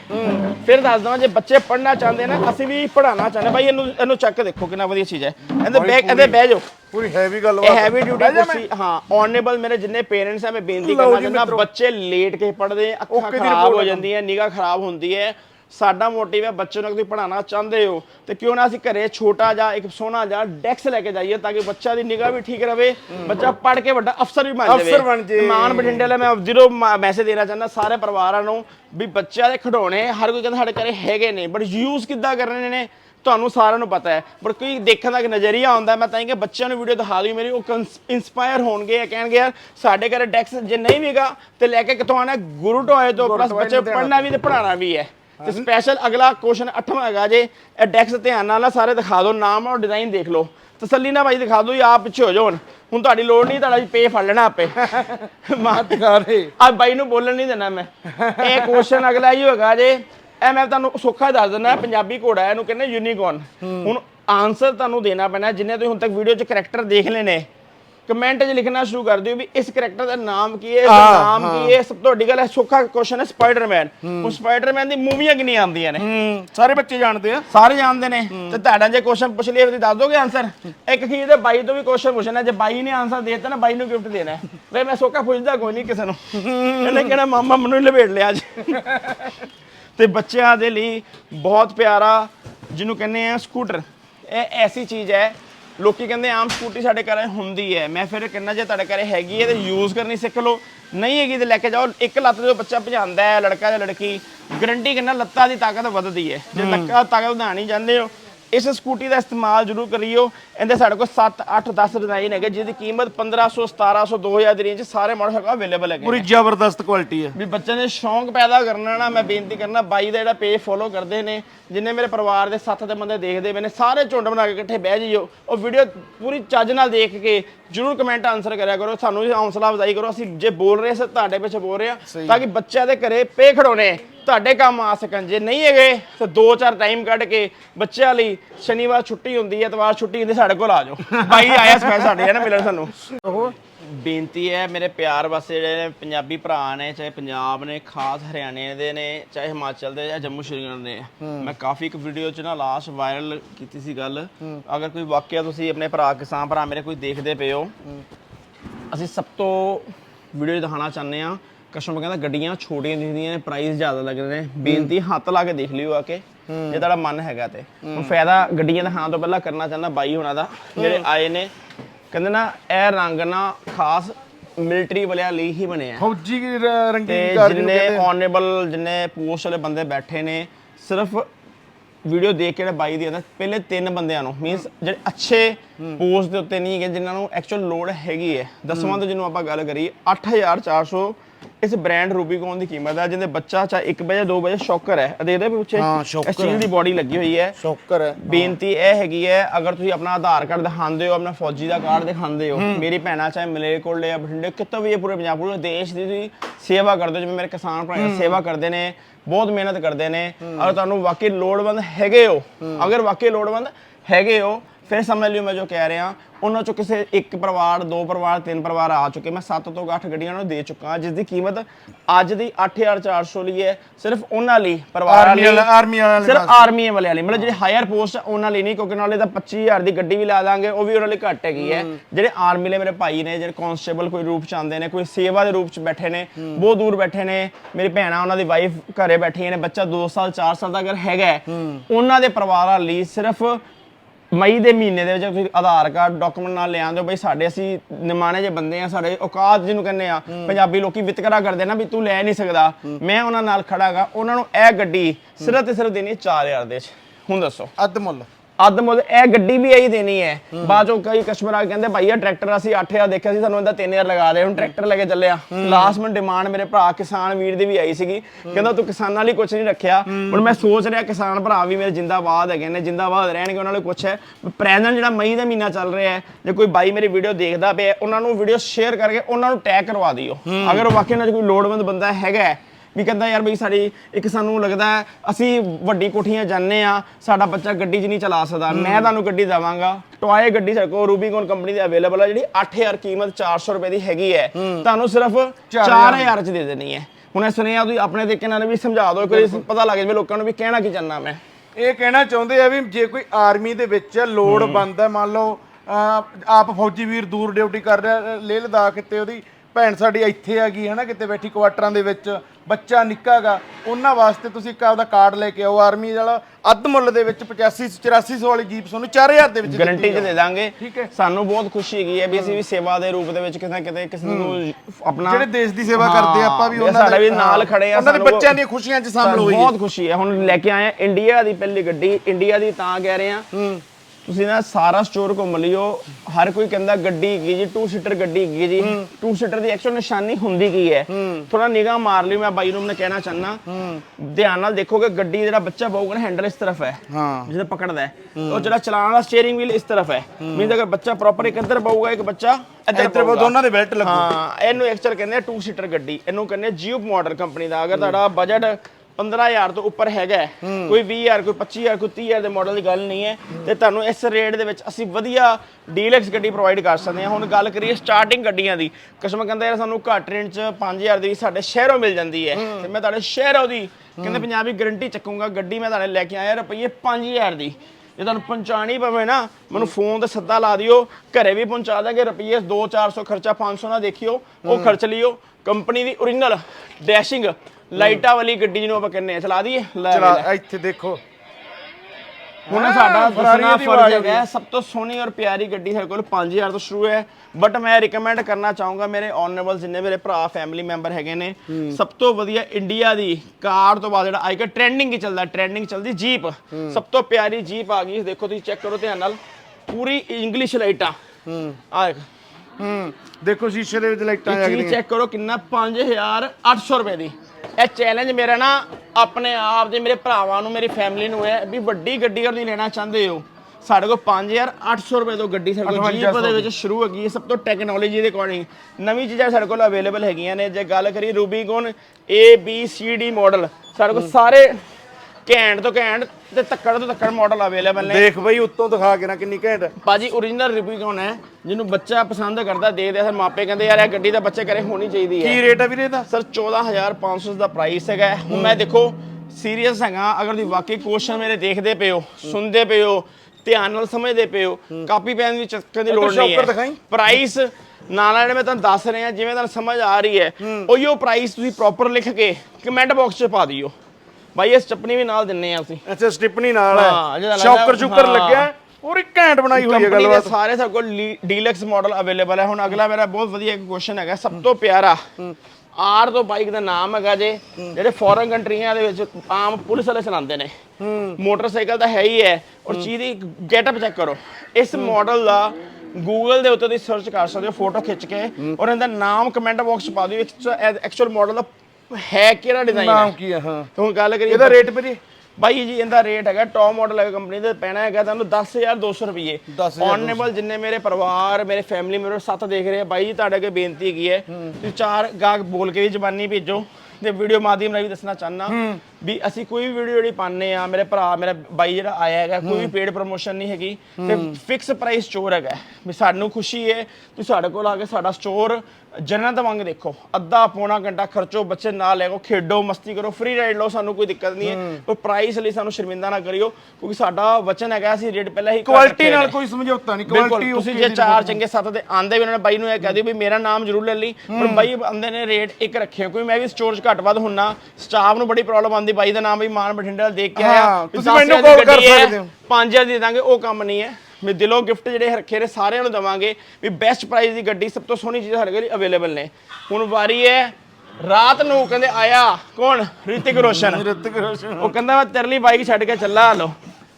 ਫਿਰ ਦੱਸ ਦਵਾਂ ਜੇ ਬੱਚੇ ਪੜ੍ਹਨਾ ਚਾਹੁੰਦੇ ਨੇ ਅਸੀਂ ਵੀ ਪੜ੍ਹਾਉਣਾ ਚਾਹੁੰਦੇ ਬਾਈ ਇਹਨੂੰ ਇਹਨੂੰ ਚੱਕ ਦੇਖੋ ਕਿੰਨਾ ਵਧੀਆ ਚੀਜ਼ ਹੈ। ਇਹਦੇ ਬੈਗ ਇਹਦੇ ਬਹਿ ਜਾਓ। ਪੂਰੀ ਹੈਵੀ ਗੱਲ ਇਹ ਹੈਵੀ ਡਿਊਟੀ ਕੁਰਸੀ ਹਾਂ ਆਨਰੇਬਲ ਮੇਰੇ ਜਿੰਨੇ ਪੇਰੈਂਟਸ ਆ ਮੈਂ ਬੇਨਤੀ ਕਰਨਾ ਜੀ ਚਾਹੁੰਦਾ। ਬੱਚੇ ਲੇਟ ਕੇ ਪੜਦੇ ਅੱਖਾਂ ਖਰਾਬ ਹੋ ਜਾਂਦੀਆਂ ਨਿਗਾਹ ਖਰਾਬ ਹੁੰਦੀ ਹੈ। ਸਾਡਾ ਮੋਟਿਵ ਹੈ ਬੱਚੇ ਨੂੰ ਅਗਰ ਤੁਸੀਂ ਪੜਾਉਣਾ ਚਾਹੁੰਦੇ ਹੋ ਤੇ ਕਿਉਂ ਨਾ ਅਸੀਂ ਘਰੇ ਛੋਟਾ ਜਿਹਾ ਇੱਕ ਸੋਹਣਾ ਜਿਹਾ ਡੈਕਸ ਲੈ ਕੇ ਜਾਈਏ ਤਾਂ ਕਿ ਬੱਚਾ ਦੀ ਨਿਗਾਹ ਵੀ ਠੀਕ ਰਵੇ ਬੱਚਾ ਪੜ ਕੇ ਵੱਡਾ ਅਫਸਰ ਵੀ ਬਣ ਜਾਵੇ। ਅਫਸਰ ਬਣ ਜੇ। ਮਾਨ ਬਠਿੰਡੇ ਵਾਲੇ ਮੈਂ ਜ਼ੀਰੋ ਮੈਸੇਜ ਦੇਣਾ ਚਾਹੁੰਦਾ ਸਾਰੇ ਪਰਿਵਾਰਾਂ ਨੂੰ ਵੀ ਬੱਚਿਆਂ ਦੇ ਖਿਡੌਣੇ ਹਰ ਕੋਈ ਕਹਿੰਦਾ ਸਾਡੇ ਘਰੇ ਹੈਗੇ ਨੇ ਬਟ ਯੂਜ਼ ਕਿੱਦਾਂ ਕਰਨੇ ਨੇ? ਤੁਹਾਨੂੰ ਸਾਰਿਆਂ ਨੂੰ ਪਤਾ ਹੈ। ਪਰ ਕੋਈ ਦੇਖਣ ਦਾ ਇੱਕ ਨਜ਼ਰੀਆ ਆਉਂਦਾ ਮੈਂ ਤਾਂ ਕਿ ਬੱਚਿਆਂ ਨੂੰ ਵੀਡੀਓ ਦਿਖਾ ਦਿਓ ਮੇਰੀ ਉਹ ਇਨਸਪਾਇਰ ਹੋਣਗੇ ਇਹ ਕਹਿਣਗੇ ਯਾਰ ਸਾਡੇ ਘਰੇ ਡੈਕਸ ਜੇ ਨਹੀਂ ਵੀਗਾ ਤੇ ਲੈ ਕੇ ਕਿੱਥੋਂ ਆਣਾ ਗੁਰੂ ਟੋਏ ਤੋਂ ਪਲੱਸ ਬੱਚੇ ਪੜ੍ਹਨਾ ਵੀ ਤੇ ਪੜ੍ਹਾਉਣਾ ਵੀ ਹੈ। ਤੇ ਸਪੈਸ਼ਲ ਅਗਲਾ ਕੁਐਸਚਨ ਅੱਠਵਾਂ ਹੈਗਾ ਜੇ ਇਹ ਡੈਕਸ ਧਿਆਨ ਨਾਲ ਸਾਰੇ ਦਿਖਾ ਦਿਓ ਨਾਮ ਔਰ ਡਿਜ਼ਾਈਨ ਦੇਖ ਲਓ। ਤਸੱਲੀ ਨਾਲ ਭਾਈ ਦਿਖਾ ਦਿਓ ਆਪ ਪਿੱਛੇ ਹੋ ਜਾਓ ਹੁਣ। ਹੁਣ ਤੁਹਾਡੀ ਲੋੜ ਨਹੀਂ ਤੁਹਾਡਾ ਪੇ ਫੜ ਲੈਣਾ ਆਪੇ। ਮਾਂ ਦਿਖਾ ਰਹੇ ਆ ਬਾਈ ਨੂੰ ਬੋਲਣ ਨਹੀਂ ਦੇਣਾ ਮੈਂ। ਇਹ ਕੁਐਸਚਨ ਅਗਲਾ ਹੀ ਹੋਗਾ ਜੇ ਇਹ ਮੈਂ ਤੁਹਾਨੂੰ ਸੌਖਾ ਦੱਸ ਦਿੰਦਾ ਪੰਜਾਬੀ ਘੋੜਾ ਇਹਨੂੰ ਕਹਿੰਦੇ ਯੂਨੀਕੌਰਨ ਹੁਣ ਆਨਸਰ ਤੁਹਾਨੂੰ ਦੇਣਾ ਪੈਣਾ ਜਿੰਨੇ ਤੁਸੀਂ ਹੁਣ ਤੱਕ ਵੀਡੀਓ 'ਚ ਕਰੈਕਟਰ ਦੇਖ ਲਏ ਨੇ ਕਮੈਂਟ 'ਚ ਲਿਖਣਾ ਸ਼ੁਰੂ ਕਰ ਦਿਓ ਵੀ ਇਸ ਕਰੈਕਟਰ ਦਾ ਨਾਮ ਕੀ ਹੈ ਇਸ ਦਾ ਨਾਮ ਕੀ ਹੈ। ਸਭ ਤੋਂ ਵੱਡੀ ਗੱਲ ਹੈ ਸੌਖਾ ਕੁਐਸਚਨ ਹੈ ਸਪਾਈਡਰਮੈਨ ਉਹ ਸਪਾਈਡਰਮੈਨ ਦੀ ਮੂਵੀਆਂ ਕਿੰਨੀਆਂ ਆਉਂਦੀਆਂ ਨੇ? ਸਾਰੇ ਬੱਚੇ ਜਾਣਦੇ ਆ। ਸਾਰੇ ਜਾਣਦੇ ਨੇ। ਤੇ ਤੁਹਾਡਾ ਜੇ ਕੁਐਸਚਨ ਪੁੱਛ ਲਿਆ ਤੁਸੀਂ ਦੱਸ ਦੋਗੇ ਆਨਸਰ ਇੱਕ ਕੀ ਇਹਦੇ ਬਾਈ ਤੋਂ ਵੀ ਕੁਐਸਚਨ ਪੁੱਛਣਾ ਜੇ ਬਾਈ ਨੇ ਆਨਸਰ ਦੇ ਦਿੱਤਾ ਨਾ ਬਾਈ ਨੂੰ ਗਿਫਟ ਦੇਣਾ ਵੇ ਮੈਂ ਸੋਕਾ ਪੁੱਛਦਾ ਕੋਈ ਨਹੀਂ ਕਿਸੇ ਨੂੰ। ਇਹਨੇ ਕਹਿਣਾ ਮਾਮਾ ਮੈਨੂੰ ਲਪੇਟ ਲਿਆ ਅੱਜ। ਤੇ ਬੱਚਿਆਂ ਦੇ ਲਈ ਬਹੁਤ ਪਿਆਰਾ ਜਿਹਨੂੰ ਕਹਿੰਦੇ ਆ ਸਕੂਟਰ। ਇਹ ਐਸੀ ਚੀਜ਼ ਹੈ ਲੋਕੀ ਕਹਿੰਦੇ ਆਮ ਸਕੂਟੀ ਸਾਡੇ ਘਰੇ ਹੁੰਦੀ ਹੈ। ਮੈਂ ਫਿਰ ਕਹਿੰਦਾ ਜੇ ਤੁਹਾਡੇ ਘਰੇ ਹੈਗੀ ਹੈ ਤੇ ਯੂਜ਼ ਕਰਨੀ ਸਿੱਖ ਲਓ। ਨਹੀਂ ਹੈਗੀ ਤੇ ਲੈ ਕੇ ਜਾਓ ਇੱਕ ਲੱਤ ਜੋ ਬੱਚਾ ਭਜਾਉਂਦਾ ਹੈ ਲੜਕਾ ਜਾਂ ਲੜਕੀ ਗਰੰਟੀ ਕਹਿੰਦਾ ਲੱਤਾਂ ਦੀ ਤਾਕਤ ਵੱਧਦੀ ਹੈ। ਜੇ ਲੱਤਾਂ ਤਾਕਤ ਵਧਾਣੀ ਚਾਹੁੰਦੇ ਹੋ ਇਸ ਸਕੂਟੀ ਦਾ ਇਸਤੇਮਾਲ ਜ਼ਰੂਰ ਕਰਿਓ। ਇਹਦੇ ਸਾਡੇ ਕੋਲ 7 8 10 ਡਿਜ਼ਾਈਨ ਹੈਗੇ ਜਿਹਦੀ ਕੀਮਤ 1500 1700 2000 ਦੀ ਰੇਂਜ ਸਾਰੇ ਮਾਡਲ ਕੋਲ ਅਵੇਲੇਬਲ ਹੈਗੇ ਪੂਰੀ ਜ਼ਬਰਦਸਤ ਕੁਆਲਿਟੀ ਹੈ। ਵੀ ਬੱਚਿਆਂ ਦੇ ਸ਼ੌਂਕ ਪੈਦਾ ਕਰਨਾ ਨਾ ਮੈਂ ਬੇਨਤੀ ਕਰਨਾ ਬਾਈ ਦਾ ਜਿਹੜਾ ਪੇਜ ਫੋਲੋ ਕਰਦੇ ਨੇ ਜਿੰਨੇ ਮੇਰੇ ਪਰਿਵਾਰ ਦੇ ਸੱਤ ਦੇ ਬੰਦੇ ਦੇਖਦੇ ਪਏ ਨੇ ਸਾਰੇ ਝੁੰਡ ਬਣਾ ਕੇ ਇਕੱਠੇ ਬਹਿ ਜਾਈਓ। ਉਹ ਵੀਡੀਓ ਪੂਰੀ ਚੱਜ ਨਾਲ ਦੇਖ ਕੇ ਜਰੂਰ ਕਮੈਂਟ ਆਨਸਰ ਕਰਿਆ ਕਰੋ ਸਾਨੂੰ ਹੌਸਲਾ ਅਫਜ਼ਾਈ ਕਰੋ ਅਸੀਂ ਜੇ ਬੋਲ ਰਹੇ ਸੀ ਤੁਹਾਡੇ ਪਿੱਛੇ ਬੋਲ ਰਹੇ ਆ ਤਾਂ ਕਿ ਬੱਚਿਆਂ ਦੇ ਘਰੇ ਪੇ ਖੜੋਣੇ ਤੁਹਾਡੇ ਕੰਮ ਆ ਸਕਣ। ਜੇ ਨਹੀਂ ਹੈਗੇ ਤਾਂ ਦੋ ਚਾਰ ਟਾਈਮ ਕੱਢ ਕੇ ਬੱਚਿਆਂ ਲਈ ਸ਼ਨੀਵਾਰ ਛੁੱਟੀ ਹੁੰਦੀ ਹੈ ਐਤਵਾਰ ਛੁੱਟੀ ਹੁੰਦੀ ਸਾਡੇ ਕੋਲ ਆ ਜਾਓ। ਬਾਈ ਆਇਆ ਸਪੈਸ਼ਲ ਸਾਡੇ ਨਾ ਮਿਲਣ ਸਾਨੂੰ। ਉਹ ਬੇਨਤੀ ਹੈ ਮੇਰੇ ਪਿਆਰ ਵਾਸਤੇ ਜਿਹੜੇ ਨੇ ਪੰਜਾਬੀ ਭਰਾ ਨੇ ਚਾਹੇ ਪੰਜਾਬ ਨੇ ਖਾਸ ਹਰਿਆਣੇ ਦੇ ਨੇ ਚਾਹੇ ਹਿਮਾਚਲ ਦੇ ਜਾਂ ਜੰਮੂ ਸ਼੍ਰੀਨਗਰ ਦੇ। ਮੈਂ ਕਾਫੀ ਇੱਕ ਵੀਡੀਓ ਚ ਨਾ ਲਾਸਟ ਵਾਇਰਲ ਕੀਤੀ ਸੀ ਗੱਲ। ਅਗਰ ਕੋਈ ਵਾਕਿਆ ਤੁਸੀਂ ਆਪਣੇ ਭਰਾ ਕਿਸਾਨ ਭਰਾ ਮੇਰੇ ਕੋਈ ਦੇਖਦੇ ਪਏ ਹੋ ਅਸੀਂ ਸਭ ਤੋਂ ਵੀਡੀਓ ਦਿਖਾਉਣਾ ਚਾਹੁੰਦੇ ਆ ਕਸਟਮਰ ਕਹਿੰਦਾ ਗੱਡੀਆਂ ਛੋਟੀਆਂ ਦਿਖਦੀਆਂ ਨੇ ਪ੍ਰਾਈਸ ਜ਼ਿਆਦਾ ਲੱਗਦੇ ਨੇ। ਬੇਨਤੀ ਹੱਥ ਲਾ ਕੇ ਦੇਖ ਲਿਓ ਆ ਕੇ ਜੇ ਤੁਹਾਡਾ ਮਨ ਹੈਗਾ ਤੇ। ਹੁਣ ਫਾਇਦਾ ਗੱਡੀਆਂ ਦਿਖਾਉਣ ਤੋਂ ਪਹਿਲਾਂ ਕਰਨਾ ਚਾਹੁੰਦਾ ਬਾਈ ਹੋਣਾ ਦਾ ਜਿਹੜੇ ਆਏ ਨੇ। ਕਹਿੰਦੇ ਨਾ ਇਹ ਰੰਗ ਨਾ ਖਾਸ ਮਿਲਟਰੀ ਵਾਲਿਆਂ ਲਈ ਹੀ ਬਣਿਆ ਫੌਜੀ ਦੀ ਰ- ਰੰਗੀ ਤੇ ਕਾਰ ਜਿਹਨੂੰ ਜਿੰਨੇ। ਆਨਰੇਬਲ ਜਿੰਨੇ ਪੋਸਟ ਵਾਲੇ ਬੰਦੇ ਬੈਠੇ ਨੇ ਸਿਰਫ ਵੀਡੀਓ ਦੇਖ ਕੇ ਜਿਹੜਾ ਬਾਈ ਦੀ ਆਂਦਾ ਪਹਿਲੇ ਤਿੰਨ ਬੰਦਿਆਂ ਨੂੰ ਮੀਨਸ ਜਿਹੜੇ ਅੱਛੇ ਪੋਸਟ ਦੇ ਉੱਤੇ ਨਹੀਂ ਹੈਗੇ ਜਿਨ੍ਹਾਂ ਨੂੰ ਐਕਚੁਅਲ ਲੋਡ ਹੈਗੀ ਹੈ। ਦਸਵਾਂ ਤੋਂ ਜਿਹਨੂੰ ਆਪਾਂ ਗੱਲ ਕਰੀਏ 8400 ਇਸ ਬ੍ਰਾਂਡ ਰੂਬੀਕੌਨ ਦੀ ਕੀਮਤ ਹੈ ਜਿਹਦੇ ਬੱਚਾ ਚਾ 1 ਵਜੇ 2 ਵਜੇ ਸ਼ੌਕਰ ਹੈ। ਦੇ ਦੇ ਪਿੱਛੇ ਹਾਂ, shocker ਸਟੀਲ ਦੀ ਬੋਡੀ ਲੱਗੀ ਹੋਈ ਹੈ। ਸ਼ੌਕਰ ਹੈ ਬੇਨਤੀ ਇਹ ਹੈਗੀ ਹੈ ਅਗਰ ਤੁਸੀਂ ਆਪਣਾ ਆਧਾਰ ਕਾਰਡ ਦਿਖਾਉਂਦੇ ਹੋ ਆਪਣਾ ਫੌਜੀ ਦਾ ਕਾਰਡ ਦਿਖਾਉਂਦੇ ਹੋ ਮੇਰੀ ਭੈਣਾਂ ਚਾਹੇ ਮਲੇਰਕੋਟਲੇ ਜਾਂ ਬਠਿੰਡੇ ਕਿਤੋਂ ਵੀ ਇਹ ਪੂਰੇ ਪੰਜਾਬ ਪੂਰੇ ਦੇਸ਼ ਦੀ ਤੁਸੀਂ ਸੇਵਾ ਕਰਦੇ ਹੋ ਜਿਵੇਂ ਮੇਰੇ ਕਿਸਾਨ ਭਰਾ ਸੇਵਾ ਕਰਦੇ ਨੇ ਬਹੁਤ ਮਿਹਨਤ ਕਰਦੇ ਨੇ ਅਗਰ ਤੁਹਾਨੂੰ ਵਾਕਈ ਲੋੜਵੰਦ ਹੈਗੇ ਹੋ। ਅਗਰ ਵਾਕਈ ਲੋੜਵੰਦ ਹੈਗੇ ਹੋ ਫਿਰ ਸਮਝ ਲਿਓ ਮੈਂ ਜੋ ਕਹਿ ਰਿਹਾ ਉਹਨਾਂ ਚੋਂ ਕਿਸੇ ਇੱਕ ਪਰਿਵਾਰ ਦੋ ਪਰਿਵਾਰ ਤਿੰਨ ਪਰਿਵਾਰ ਆ ਚੁੱਕੇ ਮੈਂ 7 ਤੋਂ 8 ਗੱਡੀਆਂ ਨੂੰ ਦੇ ਚੁੱਕਾ ਜਿਸ ਦੀ ਕੀਮਤ ਅੱਜ ਦੀ 8400 ਲਈ ਹੈ ਸਿਰਫ ਉਹਨਾਂ ਲਈ ਪਰਿਵਾਰਾਂ ਲਈ ਵਾਲਾ- ਵਾਲਿਆਂ ਲਈ ਸਿਰਫ ਆਰਮੀ ਵਾਲਿਆਂ ਲਈ ਮਤਲਬ ਜਿਹੜੇ ਹਾਇਰ ਪੋਸਟ ਉਹਨਾਂ ਲਈ ਨਹੀਂ ਕਿਉਂਕਿ ਨਾਲੇ ਤਾਂ 25000 ਦੀ ਗੱਡੀ ਵੀ ਲਾ ਦਾਂਗੇ ਉਹ ਵੀ ਉਹਨਾਂ ਲਈ ਘੱਟ ਹੈਗੀ ਹੈ। ਜਿਹੜੇ ਆਰਮੀ ਲਈ ਮੇਰੇ ਭਾਈ ਨੇ ਜਿਹੜੇ ਕਾਂਸਟੇਬਲ ਕੋਈ ਰੂਪ ਚ ਆਉਂਦੇ ਨੇ ਕੋਈ ਸੇਵਾ ਦੇ ਰੂਪ ਚ ਬੈਠੇ ਨੇ ਬਹੁਤ ਦੂਰ ਬੈਠੇ ਨੇ ਮੇਰੀ ਭੈਣਾਂ ਉਹਨਾਂ ਦੀ ਵਾਈਫ ਘਰੇ ਬੈਠੀਆਂ ਨੇ ਬੱਚਾ 2 ਸਾਲ 4 ਸਾਲ ਦਾ ਅਗਰ ਹੈਗਾ ਉਹਨਾਂ ਦੇ ਪਰਿਵਾਰਾਂ ਲਈ ਸਿਰਫ ਮਈ ਦੇ ਮਹੀਨੇ ਦੇ ਵਿੱਚ ਤੁਸੀਂ ਆਧਾਰ ਕਾਰਡ ਡਾਕੂਮੈਂਟ ਨਾਲ ਲੈ ਆਉਂਦੇ ਹੋ। ਬਈ ਸਾਡੇ ਅਸੀਂ ਨਿਮਾਣੇ ਜੇ ਬੰਦੇ ਆ ਸਾਡੇ ਔਕਾਤ ਜਿਹਨੂੰ ਕਹਿੰਦੇ ਆ ਪੰਜਾਬੀ ਲੋਕੀ ਵਿਤਕਰਾ ਕਰਦੇ ਨਾ ਵੀ ਤੂੰ ਲੈ ਨਹੀਂ ਸਕਦਾ। ਮੈਂ ਉਹਨਾਂ ਨਾਲ ਖੜਾਗਾ। ਉਹਨਾਂ ਨੂੰ ਇਹ ਗੱਡੀ ਸਿਰਫ ਤੇ ਸਿਰਫ ਦੇਣੀ ਹੈ 4000 ਦੇ ਚ ਹੁਣ ਦੱਸੋ। ਅੱਧ ਮੁੱਲ। ਅੱਧ ਮੁੱਲ ਇਹ ਗੱਡੀ ਵੀ ਇਹੀ ਦੇਣੀ ਹੈ। ਬਾਅਦ ਚੋਂ ਕਈ ਕਸਟਮਰ ਆ ਕੇ ਕਹਿੰਦੇ ਭਾਈ ਇਹ ਟਰੈਕਟਰ ਅਸੀਂ 8000 ਦੇਖਿਆ ਸੀ ਸਾਨੂੰ ਇਹਦਾ 3000 ਲਗਾ ਦੇ ਹੁਣ ਟਰੈਕਟਰ ਲੈ ਕੇ ਚੱਲਿਆ ਲਾਸਟ ਮਿੰਟ ਡਿਮਾਂਡ ਮੇਰੇ ਭਰਾ ਕਿਸਾਨ ਵੀਰ ਦੀ ਵੀ ਆਈ ਸੀਗੀ। ਕਹਿੰਦਾ ਤੂੰ ਕਿਸਾਨਾਂ ਲਈ ਕੁਝ ਨਹੀਂ ਰੱਖਿਆ। ਹੁਣ ਮੈਂ ਸੋਚ ਰਿਹਾ ਕਿਸਾਨ ਭਰਾ ਵੀ ਮੇਰੇ ਜਿੰਦਾਬਾਦ ਹੈਗੇ ਨੇ ਜਿੰਦਾਬਾਦ ਰਹਿਣਗੇ ਉਹਨਾਂ ਲਈ ਕੁਝ ਹੈ। ਪ੍ਰੈਜ਼ੈਂਟ ਜਿਹੜਾ ਮਈ ਦਾ ਮਹੀਨਾ ਚੱਲ ਰਿਹਾ ਹੈ ਜੇ ਕੋਈ ਬਾਈ ਮੇਰੀ ਵੀਡੀਓ ਦੇਖਦਾ ਪਿਆ ਉਹਨਾਂ ਨੂੰ ਵੀਡੀਓ ਸ਼ੇਅਰ ਕਰਕੇ ਉਹਨਾਂ ਨੂੰ ਟੈਗ ਕਰਵਾ ਦਿਓ। ਅਗਰ ਵਾਕਈ ਨਾਲ ਕੋਈ ਲੋੜਵੰਦ ਬੰਦਾ ਹੈਗਾ ਵੀ ਕਹਿੰਦਾ ਯਾਰ ਬਈ ਸਾਡੀ ਇੱਕ ਸਾਨੂੰ ਲੱਗਦਾ ਹੈ, ਅਸੀਂ ਵੱਡੀ ਕੋਠੀਆਂ ਜਾਂਦੇ ਆ ਸਾਡਾ ਬੱਚਾ ਗੱਡੀ 'ਚ ਨਹੀਂ ਚਲਾ ਸਕਦਾ। ਮੈਂ ਤੁਹਾਨੂੰ ਗੱਡੀ ਦੇਵਾਂਗਾ। ਟੋਏ ਗੱਡੀ ਸਾਡੇ ਕੋਲ ਰੂਬੀਕੌਨ ਕੰਪਨੀ ਦੀ ਅਵੇਲੇਬਲ ਹੈ ਜਿਹੜੀ 8000 ਕੀਮਤ 400 ਰੁਪਏ ਦੀ ਹੈਗੀ ਹੈ। ਤੁਹਾਨੂੰ ਸਿਰਫ 4000 'ਚ ਦੇ ਦੇਣੀ ਹੈ। ਹੁਣ ਇਹ ਸੁਣਿਆ ਤੁਸੀਂ ਆਪਣੇ ਤਰੀਕੇ ਨਾਲ ਵੀ ਸਮਝਾ ਦਿਓ ਕੋਈ ਪਤਾ ਲੱਗ ਜਾਵੇ ਲੋਕਾਂ ਨੂੰ ਵੀ ਕਹਿਣਾ ਕੀ ਚਾਹੁੰਦਾ ਮੈਂ। ਇਹ ਕਹਿਣਾ ਚਾਹੁੰਦੇ ਆ ਵੀ ਜੇ ਕੋਈ ਆਰਮੀ ਦੇ ਵਿੱਚ ਲੋੜ ਬੰਦ ਹੈ ਮੰਨ ਲਓ ਅਹ, ਆਪ ਫੌਜੀ ਵੀਰ ਦੂਰ ਡਿਊਟੀ ਕਰ ਰਿਹਾ ਲੇਹ ਲਦਾਖ ਕਿਤੇ ਉਹਦੀ ਭੈਣ ਸਾਡੀ ਇੱਥੇ ਆ ਗਈ ਹੈ ਨਾ ਕਿਤੇ ਬੈਠੀ ਕੁਆਟਰਾਂ ਦੇ ਵਿੱਚ ਬੱਚਾ ਨਿੱਕਾਗਾ ਉਹਨਾਂ ਵਾਸਤੇ ਤੁਸੀਂ ਇੱਕ ਆਪਦਾ ਕਾਰਡ ਲੈ ਕੇ ਆਓ ਆਰਮੀ ਵਾਲਾ ਅੱਧ ਮੁੱਲ ਦੇ ਵਿੱਚ 85 8400 ਵਾਲੀ ਜੀਪ ਤੁਹਾਨੂੰ 4000 ਦੇ ਵਿੱਚ ਦਿੱਤੀ ਗਾਰੰਟੀ 'ਚ। ਦੇ ਦਾਂਗੇ। ਠੀਕ ਹੈ। ਸਾਨੂੰ ਬਹੁਤ ਖੁਸ਼ੀ ਹੈਗੀ ਹੈ ਵੀ ਅਸੀਂ ਵੀ ਸੇਵਾ ਦੇ ਰੂਪ ਦੇ ਵਿੱਚ ਕਿਤੇ ਨਾ ਕਿਤੇ ਕਿਸੇ ਨੂੰ ਆਪਣਾ ਜਿਹੜੇ ਦੇਸ਼ ਦੀ ਸੇਵਾ ਕਰਦੇ ਆ, ਆਪਾਂ ਵੀ ਉਹਨਾਂ ਸਾਡਾ ਦੇ- ਵੀ ਨਾਲ ਖੜੇ ਆ ਉਹਨਾਂ ਦੇ ਬੱਚਿਆਂ ਦੀਆਂ ਖੁਸ਼ੀਆਂ 'ਚ ਸ਼ਾਮਲ ਹੋਈਏ। ਬਹੁਤ ਖੁਸ਼ੀ ਹੈ। ਹੁਣ ਲੈ ਕੇ ਆਏ ਆ ਇੰਡੀਆ ਦੀ ਪਹਿਲੀ ਗੱਡੀ ਇੰਡੀਆ ਦੀ ਤਾਂ ਕਹਿ ਰਹੇ ਆ। ਤੁਸੀਂ ਨਾ ਸਾਰਾ ਸਟੋਰ ਘੁੰਮ ਲਿਓ। ਹਰ ਕੋਈ ਕਹਿੰਦਾ ਗੱਡੀ ਹੈਗੀ ਜੀ? 2 ਸੀਟਰ ਗੱਡੀ ਹੈਗੀ ਜੀ? 2 ਸੀਟਰ ਦੀ ਐਕਚੁਅਲ ਨਿਸ਼ਾਨੀ ਹੁੰਦੀ ਕੀ ਹੈ? ਥੋੜਾ ਨਿਗਾਹ ਮਾਰ ਲਿਓ ਮੈਂ ਬਾਈ ਨੂੰ ਮੈਂ ਕਹਿਣਾ ਚਾਹਨਾ ਧਿਆਨ ਨਾਲ ਦੇਖੋਗੇ ਗੱਡੀ ਜਿਹੜਾ ਬੱਚਾ ਬਹੂਗਾ ਨਾ ਹੈਂਡਲ ਇਸ ਤਰਫ ਹੈ। ਹਾਂ। ਜਿਹਦਾ ਪਕੜਦਾ ਹੈ। ਉਹ ਜਿਹੜਾ ਚਲਾਉਣ ਵਾਲਾ ਸਟੀਅਰਿੰਗ ਵੀਲ ਇਸ ਤਰਫ ਹੈ। ਮੀਨਸ ਅਗਰ ਬੱਚਾ ਪ੍ਰੋਪਰ ਇੱਕ ਇੱਧਰ ਪਊਗਾ ਇੱਕ ਬੱਚਾ ਇੱਧਰ ਪਊਗਾ ਦੋਨਾਂ ਦੇ ਬੈਲਟ ਲੱਗੂ। ਹਾਂ ਇਹਨੂੰ ਐਕਚੁਅਲ ਕਹਿੰਦੇ ਆ 2 ਸੀਟਰ ਗੱਡੀ। ਇਹਨੂੰ ਕਹਿੰਦੇ ਜੀਪ ਮਾਡਲ ਕੰਪਨੀ ਦਾ। ਅਗਰ ਤੁਹਾਡਾ ਬਜਟ 15000 ਤੋਂ ਉੱਪਰ ਹੈਗਾ ਕੋਈ 20000 ਕੋਈ 25000 ਕੋਈ 30000 ਦੇ ਮਾਡਲ ਦੀ ਗੱਲ ਨਹੀਂ ਹੈ। ਤੇ ਤੁਹਾਨੂੰ ਇਸ ਰੇਟ ਦੇ ਵਿੱਚ ਅਸੀਂ ਵਧੀਆ ਡੀਲਕਸ ਗੱਡੀ ਪ੍ਰੋਵਾਈਡ ਕਰ ਸਕਦੇ ਹਾਂ। ਹੁਣ ਗੱਲ ਕਰੀਏ ਸਟਾਰਟਿੰਗ ਗੱਡੀਆਂ ਦੀ ਕਸਟਮਰ ਕਹਿੰਦਾ ਯਾਰ ਸਾਨੂੰ ਘੱਟ ਰੇਂਜ ਚ 5000 ਦੀ ਸਾਡੇ ਸ਼ਹਿਰੋਂ ਮਿਲ ਜਾਂਦੀ ਹੈ। ਤੇ ਮੈਂ ਤੁਹਾਡੇ ਸ਼ਹਿਰੋਂ ਦੀ ਕਹਿੰਦੇ ਪੰਜਾਬੀ ਗਾਰੰਟੀ ਚੱਕੂਗਾ ਗੱਡੀ ਮੈਂ ਤੁਹਾਡੇ ਲੈ ਕੇ ਆਇਆ ਰੁਪਈਏ 5000 ਦੀ। ਜੇ ਤੁਹਾਨੂੰ ਪਹੁੰਚਾਣੀ ਪਵੇ ਨਾ ਮੈਨੂੰ ਫੋਨ ਤੇ ਸੱਦਾ ਲਾ ਦਿਓ ਘਰੇ ਵੀ ਪਹੁੰਚਾ ਦਾਂਗੇ ਰੁਪਈਏ 2-400 ਖਰਚਾ 500 ਨਾ ਦੇਖਿਓ ਉਹ ਖਰਚ ਲਿਓ। ਕੰਪਨੀ ਦੀ ਓਰੀਜਨਲ ਡੈਸ਼ਿੰਗ ਲਾਈਟਾਂ ਵਾਲੀ ਗੱਡੀ ਜਿਹਨੂੰ ਆਪਾਂ ਕਹਿੰਦੇ ਆ ਚਲਾ ਦਈਏ? ਲੈ ਚਲਾ ਲੈ। ਇੱਥੇ ਦੇਖੋ। ਹੁਣ ਸਾਡਾ ਫਰਾਰੀ ਦੱਸਣਾ ਦੀ ਫਰਜ਼ ਆਵਾਜ਼ ਹੈਗਾ ਹੈ, ਸਭ ਤੋਂ ਸੋਹਣੀ ਔਰ ਪਿਆਰੀ ਗੱਡੀ ਸਾਡੇ ਕੋਲ 5000 ਤੋਂ ਸ਼ੁਰੂ ਹੈ। ਬਟ ਮੈਂ ਰეკਮੈਂਡ ਕਰਨਾ ਚਾਹੂੰਗਾ ਮੇਰੇ ਆਨਰੇਬਲ ਜਿੰਨੇ ਮੇਰੇ ਭਰਾ ਫੈਮਿਲੀ ਮੈਂਬਰ ਹੈਗੇ ਨੇ ਸਭ ਤੋਂ ਵਧੀਆ ਇੰਡੀਆ ਦੀ ਕਾਰ ਤੋਂ ਬਾਅਦ ਜਿਹੜਾ ਆਈਕਾ ਟ੍ਰੈਂਡਿੰਗ ਹੀ ਚੱਲਦਾ ਟ੍ਰੈਂਡਿੰਗ ਚੱਲਦੀ ਜੀਪ ਸਭ ਤੋਂ ਪਿਆਰੀ ਜੀਪ ਆ ਗਈ ਦੇਖੋ ਤੁਸੀਂ ਚੈੱਕ ਕਰੋ ਧਿਆਨ ਨਾਲ ਪੂਰੀ ਇੰਗਲਿਸ਼ ਲਾਈਟਾਂ। ਹੂੰ। ਆ ਦੇਖ। ਹੂੰ। ਦੇਖੋ ਸ਼ੀਸ਼ੇ ਦੇ ਵਿੱਚ ਲਾਈਟਾਂ ਇਹ ਜਗ ਚੀਜ਼ ਰਹੀਆਂ ਚੈੱਕ ਕਰੋ ਕਿੰਨਾ 5800 ਰੁਪਏ ਦੀ। ਇਹ ਚੈਲੰਜ ਮੇਰਾ ਨਾ ਆਪਣੇ ਆਪ ਦੇ ਮੇਰੇ ਭਰਾਵਾਂ ਨੂੰ ਮੇਰੀ ਫੈਮਿਲੀ ਨੂੰ ਹੈ ਵੀ ਵੱਡੀ ਗੱਡੀ ਅਗਰ ਤੁਸੀਂ ਲੈਣਾ ਚਾਹੁੰਦੇ ਹੋ ਸਾਡੇ ਕੋਲ 5800 ਰੁਪਏ ਤੋਂ ਗੱਡੀ ਸਾਡੇ ਕੋਲ ਜੀਪ ਦੇ ਵਿੱਚ ਸ਼ੁਰੂ ਹੈਗੀ ਹੈ ਸਭ ਤੋਂ ਟੈਕਨੋਲੋਜੀ ਦੇ ਅਕੋਰਡਿੰਗ ਨਵੀਂ ਚੀਜ਼ਾਂ ਸਾਡੇ ਕੋਲ ਅਵੇਲੇਬਲ ਹੈਗੀਆਂ ਨੇ ਜੇ ਗੱਲ ਕਰੀ Rubicon A B C D model ਸਾਡੇ ਕੋਲ ਸਾਰੇ ਘੈਂਟ ਤੋਂ ਘੈਂਟ ਤੇ ਤੱਕੜ ਤੋਂ ਤੱਕੜ ਮਾਡਲ ਅਵੇਲੇਬਲ ਨੇ। ਦੇਖ ਬਈ ਉੱਤੋਂ ਦਿਖਾ ਕੇ ਨਾ ਕਿੰਨੀ ਘੈਂਟ। ਬਾਜੀ origignal ਰਿਪੀਕੌਨ ਹੈ ਜਿਹਨੂੰ ਬੱਚਾ ਪਸੰਦ ਕਰਦਾ ਦੇਖਦੇ ਸਰ ਮਾਪੇ ਕਹਿੰਦੇ ਯਾਰ ਇਹ ਗੱਡੀ ਤਾਂ ਬੱਚੇ ਘਰੇ ਹੋਣੀ ਚਾਹੀਦੀ ਹੈ। ਕੀ ਰੇਟ ਆ ਵੀਰੇ ਇਹਦਾ? ਸਰ 14500 ਦਾ ਪ੍ਰਾਈਸ ਹੈਗਾ ਹੈ। ਹੁਣ ਮੈਂ ਦੇਖੋ ਸੀਰੀਅਸ ਹੈਗਾ ਅਗਰ ਤੁਸੀਂ ਵਾਕਈ ਕੁਐਸਚਨ ਮੇਰੇ ਦੇਖਦੇ ਹੋ ਸੁਣਦੇ ਹੋ ਧਿਆਨ ਨਾਲ ਸਮਝਦੇ ਹੋ ਕਾਪੀ ਪੈਨ ਵਿੱਚ ਚੱਕਣ ਦੀ ਲੋੜ ਨਹੀਂ ਹੈ। ਪ੍ਰਾਈਸ ਨਾਲ ਨਾਲ ਮੈਂ ਤੁਹਾਨੂੰ ਦੱਸ ਰਿਹਾ ਜਿਵੇਂ ਤੁਹਾਨੂੰ ਸਮਝ ਆ ਰਹੀ ਹੈ ਉਹੀਓ ਪ੍ਰਾਈਸ ਤੁਸੀਂ ਪ੍ਰੋਪਰ ਲਿਖ ਕੇ ਕਮੈਂਟ ਬਾਕਸ 'ਚ ਪਾ ਦਿਓ। ਬਾਈ ਇਹ ਸਟੱਪਨੀ ਵੀ ਨਾਲ ਦਿੰਨੇ ਆ ਅਸੀਂ। ਅੱਛਾ ਸਟਿਪਨੀ ਨਾਲ ਹਾਂ, ਜਿਹਦਾ ਹੈ ਲੱਗਦਾ- ਸ਼ੌਕਰ ਸ਼ੁਕਰ ਹਾਂ। ਲੱਗਿਆ ਪੂਰੀ ਘੈਂਟ ਬਣਾਈ ਹੋਈ ਹੈ ਕੰਪਨੀ ਦੇ ਗੱਲਬਾਤ। ਸਾਰੇ ਸਾਡੇ ਕੋਲ ਡੀਲਕਸ ਮਾਡਲ ਅਵੇਲੇਬਲ ਹੈ। ਹੁਣ ਅਗਲਾ ਮੇਰਾ ਬਹੁਤ ਵਧੀਆ ਇੱਕ ਕੁਐਸਚਨ ਹੈਗਾ ਸਭ ਤੋਂ ਪਿਆਰਾ। ਆਰ ਤੋਂ ਬਾਈਕ ਦਾ ਨਾਮ ਹੈਗਾ ਜੇ। ਜਿਹੜੇ ਫੋਰਨ ਕੰਟਰੀਆਂ ਦੇ ਵਿੱਚ ਆਮ ਪੁਲਿਸ ਵਾਲੇ ਚਲਾਉਂਦੇ ਨੇ। ਮੋਟਰਸਾਈਕਲ ਤਾਂ ਹੈ ਹੀ ਹੈ। ਔਰ ਚੀਜ਼ ਦੀ ਗੈਟਅਪ ਚੈੱਕ ਕਰੋ। ਇਸ ਮਾਡਲ ਦਾ ਗੂਗਲ ਦੇ ਉੱਤੇ ਤੁਸੀਂ ਸਰਚ ਕਰ ਸਕਦੇ ਹੋ ਫੋਟੋ ਖਿੱਚ ਕੇ। ਔਰ ਇਹਦਾ ਨਾਮ ਕਮੈਂਟ ਬਾਕਸ 'ਚ ਪਾ ਦਿਓ। ਐਕਚੁਅਲ ਮਾਡਲ ਦਾ ਹੈ ਕਿਹੜਾ ਡਿਜ਼ਾਈਨ ਨਾਮ ਕੀ ਹੈ ਹਾਂ। ਹੁਣ ਗੱਲ ਕਰੀਏ ਇਹਦਾ ਰੇਟ ਵੀਰੇ? ਬਾਈ ਜੀ ਇਹਦਾ ਰੇਟ ਹੈਗਾ ਟੌਪ ਮਾਡਲ ਹੈ ਕੰਪਨੀ ਦਾ ਪੈਣਾ ਹੈਗਾ ਤੁਹਾਨੂੰ 10200 ਰੁਪਏ 10,200 ਔਨੇਬਲ ਜਿੰਨੇ ਮੇਰੇ ਪਰਿਵਾਰ ਮੇਰੇ ਫੈਮਿਲੀ ਮੇਰੇ ਸੱਤ ਦੇਖ ਰਹੇ ਆ ਬਾਈ ਜੀ ਤੁਹਾਡੇ ਅੱਗੇ ਬੇਨਤੀ ਹੈਗੀ ਹੈ। ਤੁਸੀਂ ਚਾਰ ਗਾਹਕ ਬੋਲ ਕੇ ਵੀ ਜ਼ਬਾਨੀ ਭੇਜੋ। ਤੇ ਵੀਡੀਓ ਮਾਧਿਅਮ ਰਾਹੀਂ ਵੀ ਦੱਸਣਾ ਚਾਹਨਾ ਵੀ ਅਸੀਂ ਕੋਈ ਵੀ ਵੀਡੀਓ ਜਿਹੜੀ ਪਾਉਂਦੇ ਆ ਮੇਰੇ ਭਰਾ ਮੇਰਾ ਬਾਈ ਜਿਹੜਾ ਆਇਆ ਹੈਗਾ ਕੋਈ ਵੀ ਪੇਡ ਪ੍ਰੋਮੋਸ਼ਨ ਨਹੀਂ ਹੈਗੀ ਤੇ ਫਿਕਸ ਪ੍ਰਾਈਸ ਸਟੋਰ ਹੈਗਾ। ਵੀ ਸਾਨੂੰ ਖੁਸ਼ੀ ਹੈ ਤੁਸੀਂ ਸਾਡੇ ਕੋਲ ਆ ਕੇ ਸਾਡਾ ਸਟੋਰ ਜਨਤ ਵਾਂਗ ਦੇਖੋ। ਅੱਧਾ ਪੌਣਾ ਘੰਟਾ ਖਰਚੋ ਬੱਚੇ ਨਾਲ ਲੈ ਕੇ ਖੇਡੋ ਮਸਤੀ ਕਰੋ ਫ੍ਰੀ ਰਾਈਡ ਲਓ ਸਾਨੂੰ ਕੋਈ ਦਿੱਕਤ ਨਹੀਂ ਹੈ। ਕੋਈ ਪ੍ਰਾਈਸ ਲਈ ਸਾਨੂੰ ਸ਼ਰਮਿੰਦਾ ਨਾ ਕਰਿਓ ਕਿਉਂਕਿ ਸਾਡਾ ਵਚਨ ਹੈਗਾ ਅਸੀਂ ਰੇਟ ਪਹਿਲਾਂ ਹੀ ਕੁਆਲਿਟੀ ਨਾਲ। ਕੋਈ ਸਮਝੌਤਾ ਨਹੀਂ ਕੁਆਲਿਟੀ ਤੁਸੀਂ ਜੇ ਚਾਰ ਚੰਗੇ ਸੱਤ ਤੇ ਆਂਦੇ ਵੀ ਉਹਨਾਂ ਨੇ ਬਾਈ ਨੂੰ ਇਹ ਕਹਿ ਦਿਓ ਵੀ ਮੇਰਾ ਨਾਮ ਜ਼ਰੂਰ ਲੈ ਲਈ ਪਰ ਬਾਈ ਆਂਦੇ ਨੇ ਰੇਟ ਇੱਕ ਰੱਖਿਓ ਕੋਈ ਮੈਂ ਵੀ ਸਟੋਰ 'ਚ ਘੱਟ ਵੱਧ ਹੁੰਨਾ ਸਟਾਫ ਨੂੰ ਬੜੀ ਪ੍ਰੋਬਲਮ ਆਂਦੀ ਬਾਈ ਦਾ ਨਾਮ ਵੀ ਮਾਨ ਬਠਿੰਡੇ ਦੇਖ ਕੇ ਆਇਆ। ਤੁਸੀਂ ਮੈਨੂੰ ਦੀ call ਕਰ ਸਕਦੇ ਹੋ। 5000 ਦੀ ਦਾਂਗੇ ਉਹ ਕੰਮ ਨਹੀਂ ਹੈ। ਮੈਂ ਦਿਲੋਂ ਗਿਫਟ ਜਿਹੜੇ ਰੱਖੇ ਨੇ ਸਾਰਿਆਂ ਨੂੰ ਦਵਾਂਗੇ। ਵੀ ਬੈਸਟ ਪ੍ਰਾਈਸ ਦੀ ਗੱਡੀ ਸਭ ਤੋਂ ਸੋਹਣੀ ਚੀਜ਼ ਸਾਡੇ ਕੋਲ ਅਵੇਲੇਬਲ ਨੇ। ਹੁਣ ਵਾਰੀ ਹੈ ਰਾਤ ਨੂੰ ਕਹਿੰਦੇ ਆਇਆ ਕੌਣ? ਰਿਤਿਕ ਰੋਸ਼ਨ। ਰਿਤਿਕ ਰੋਸ਼ਨ। ਉਹ ਕਹਿੰਦਾ ਮੈਂ ਤੇਰੇ ਲਈ ਬਾਈਕ ਛੱਡ ਕੇ ਚੱਲਾ ਲੋ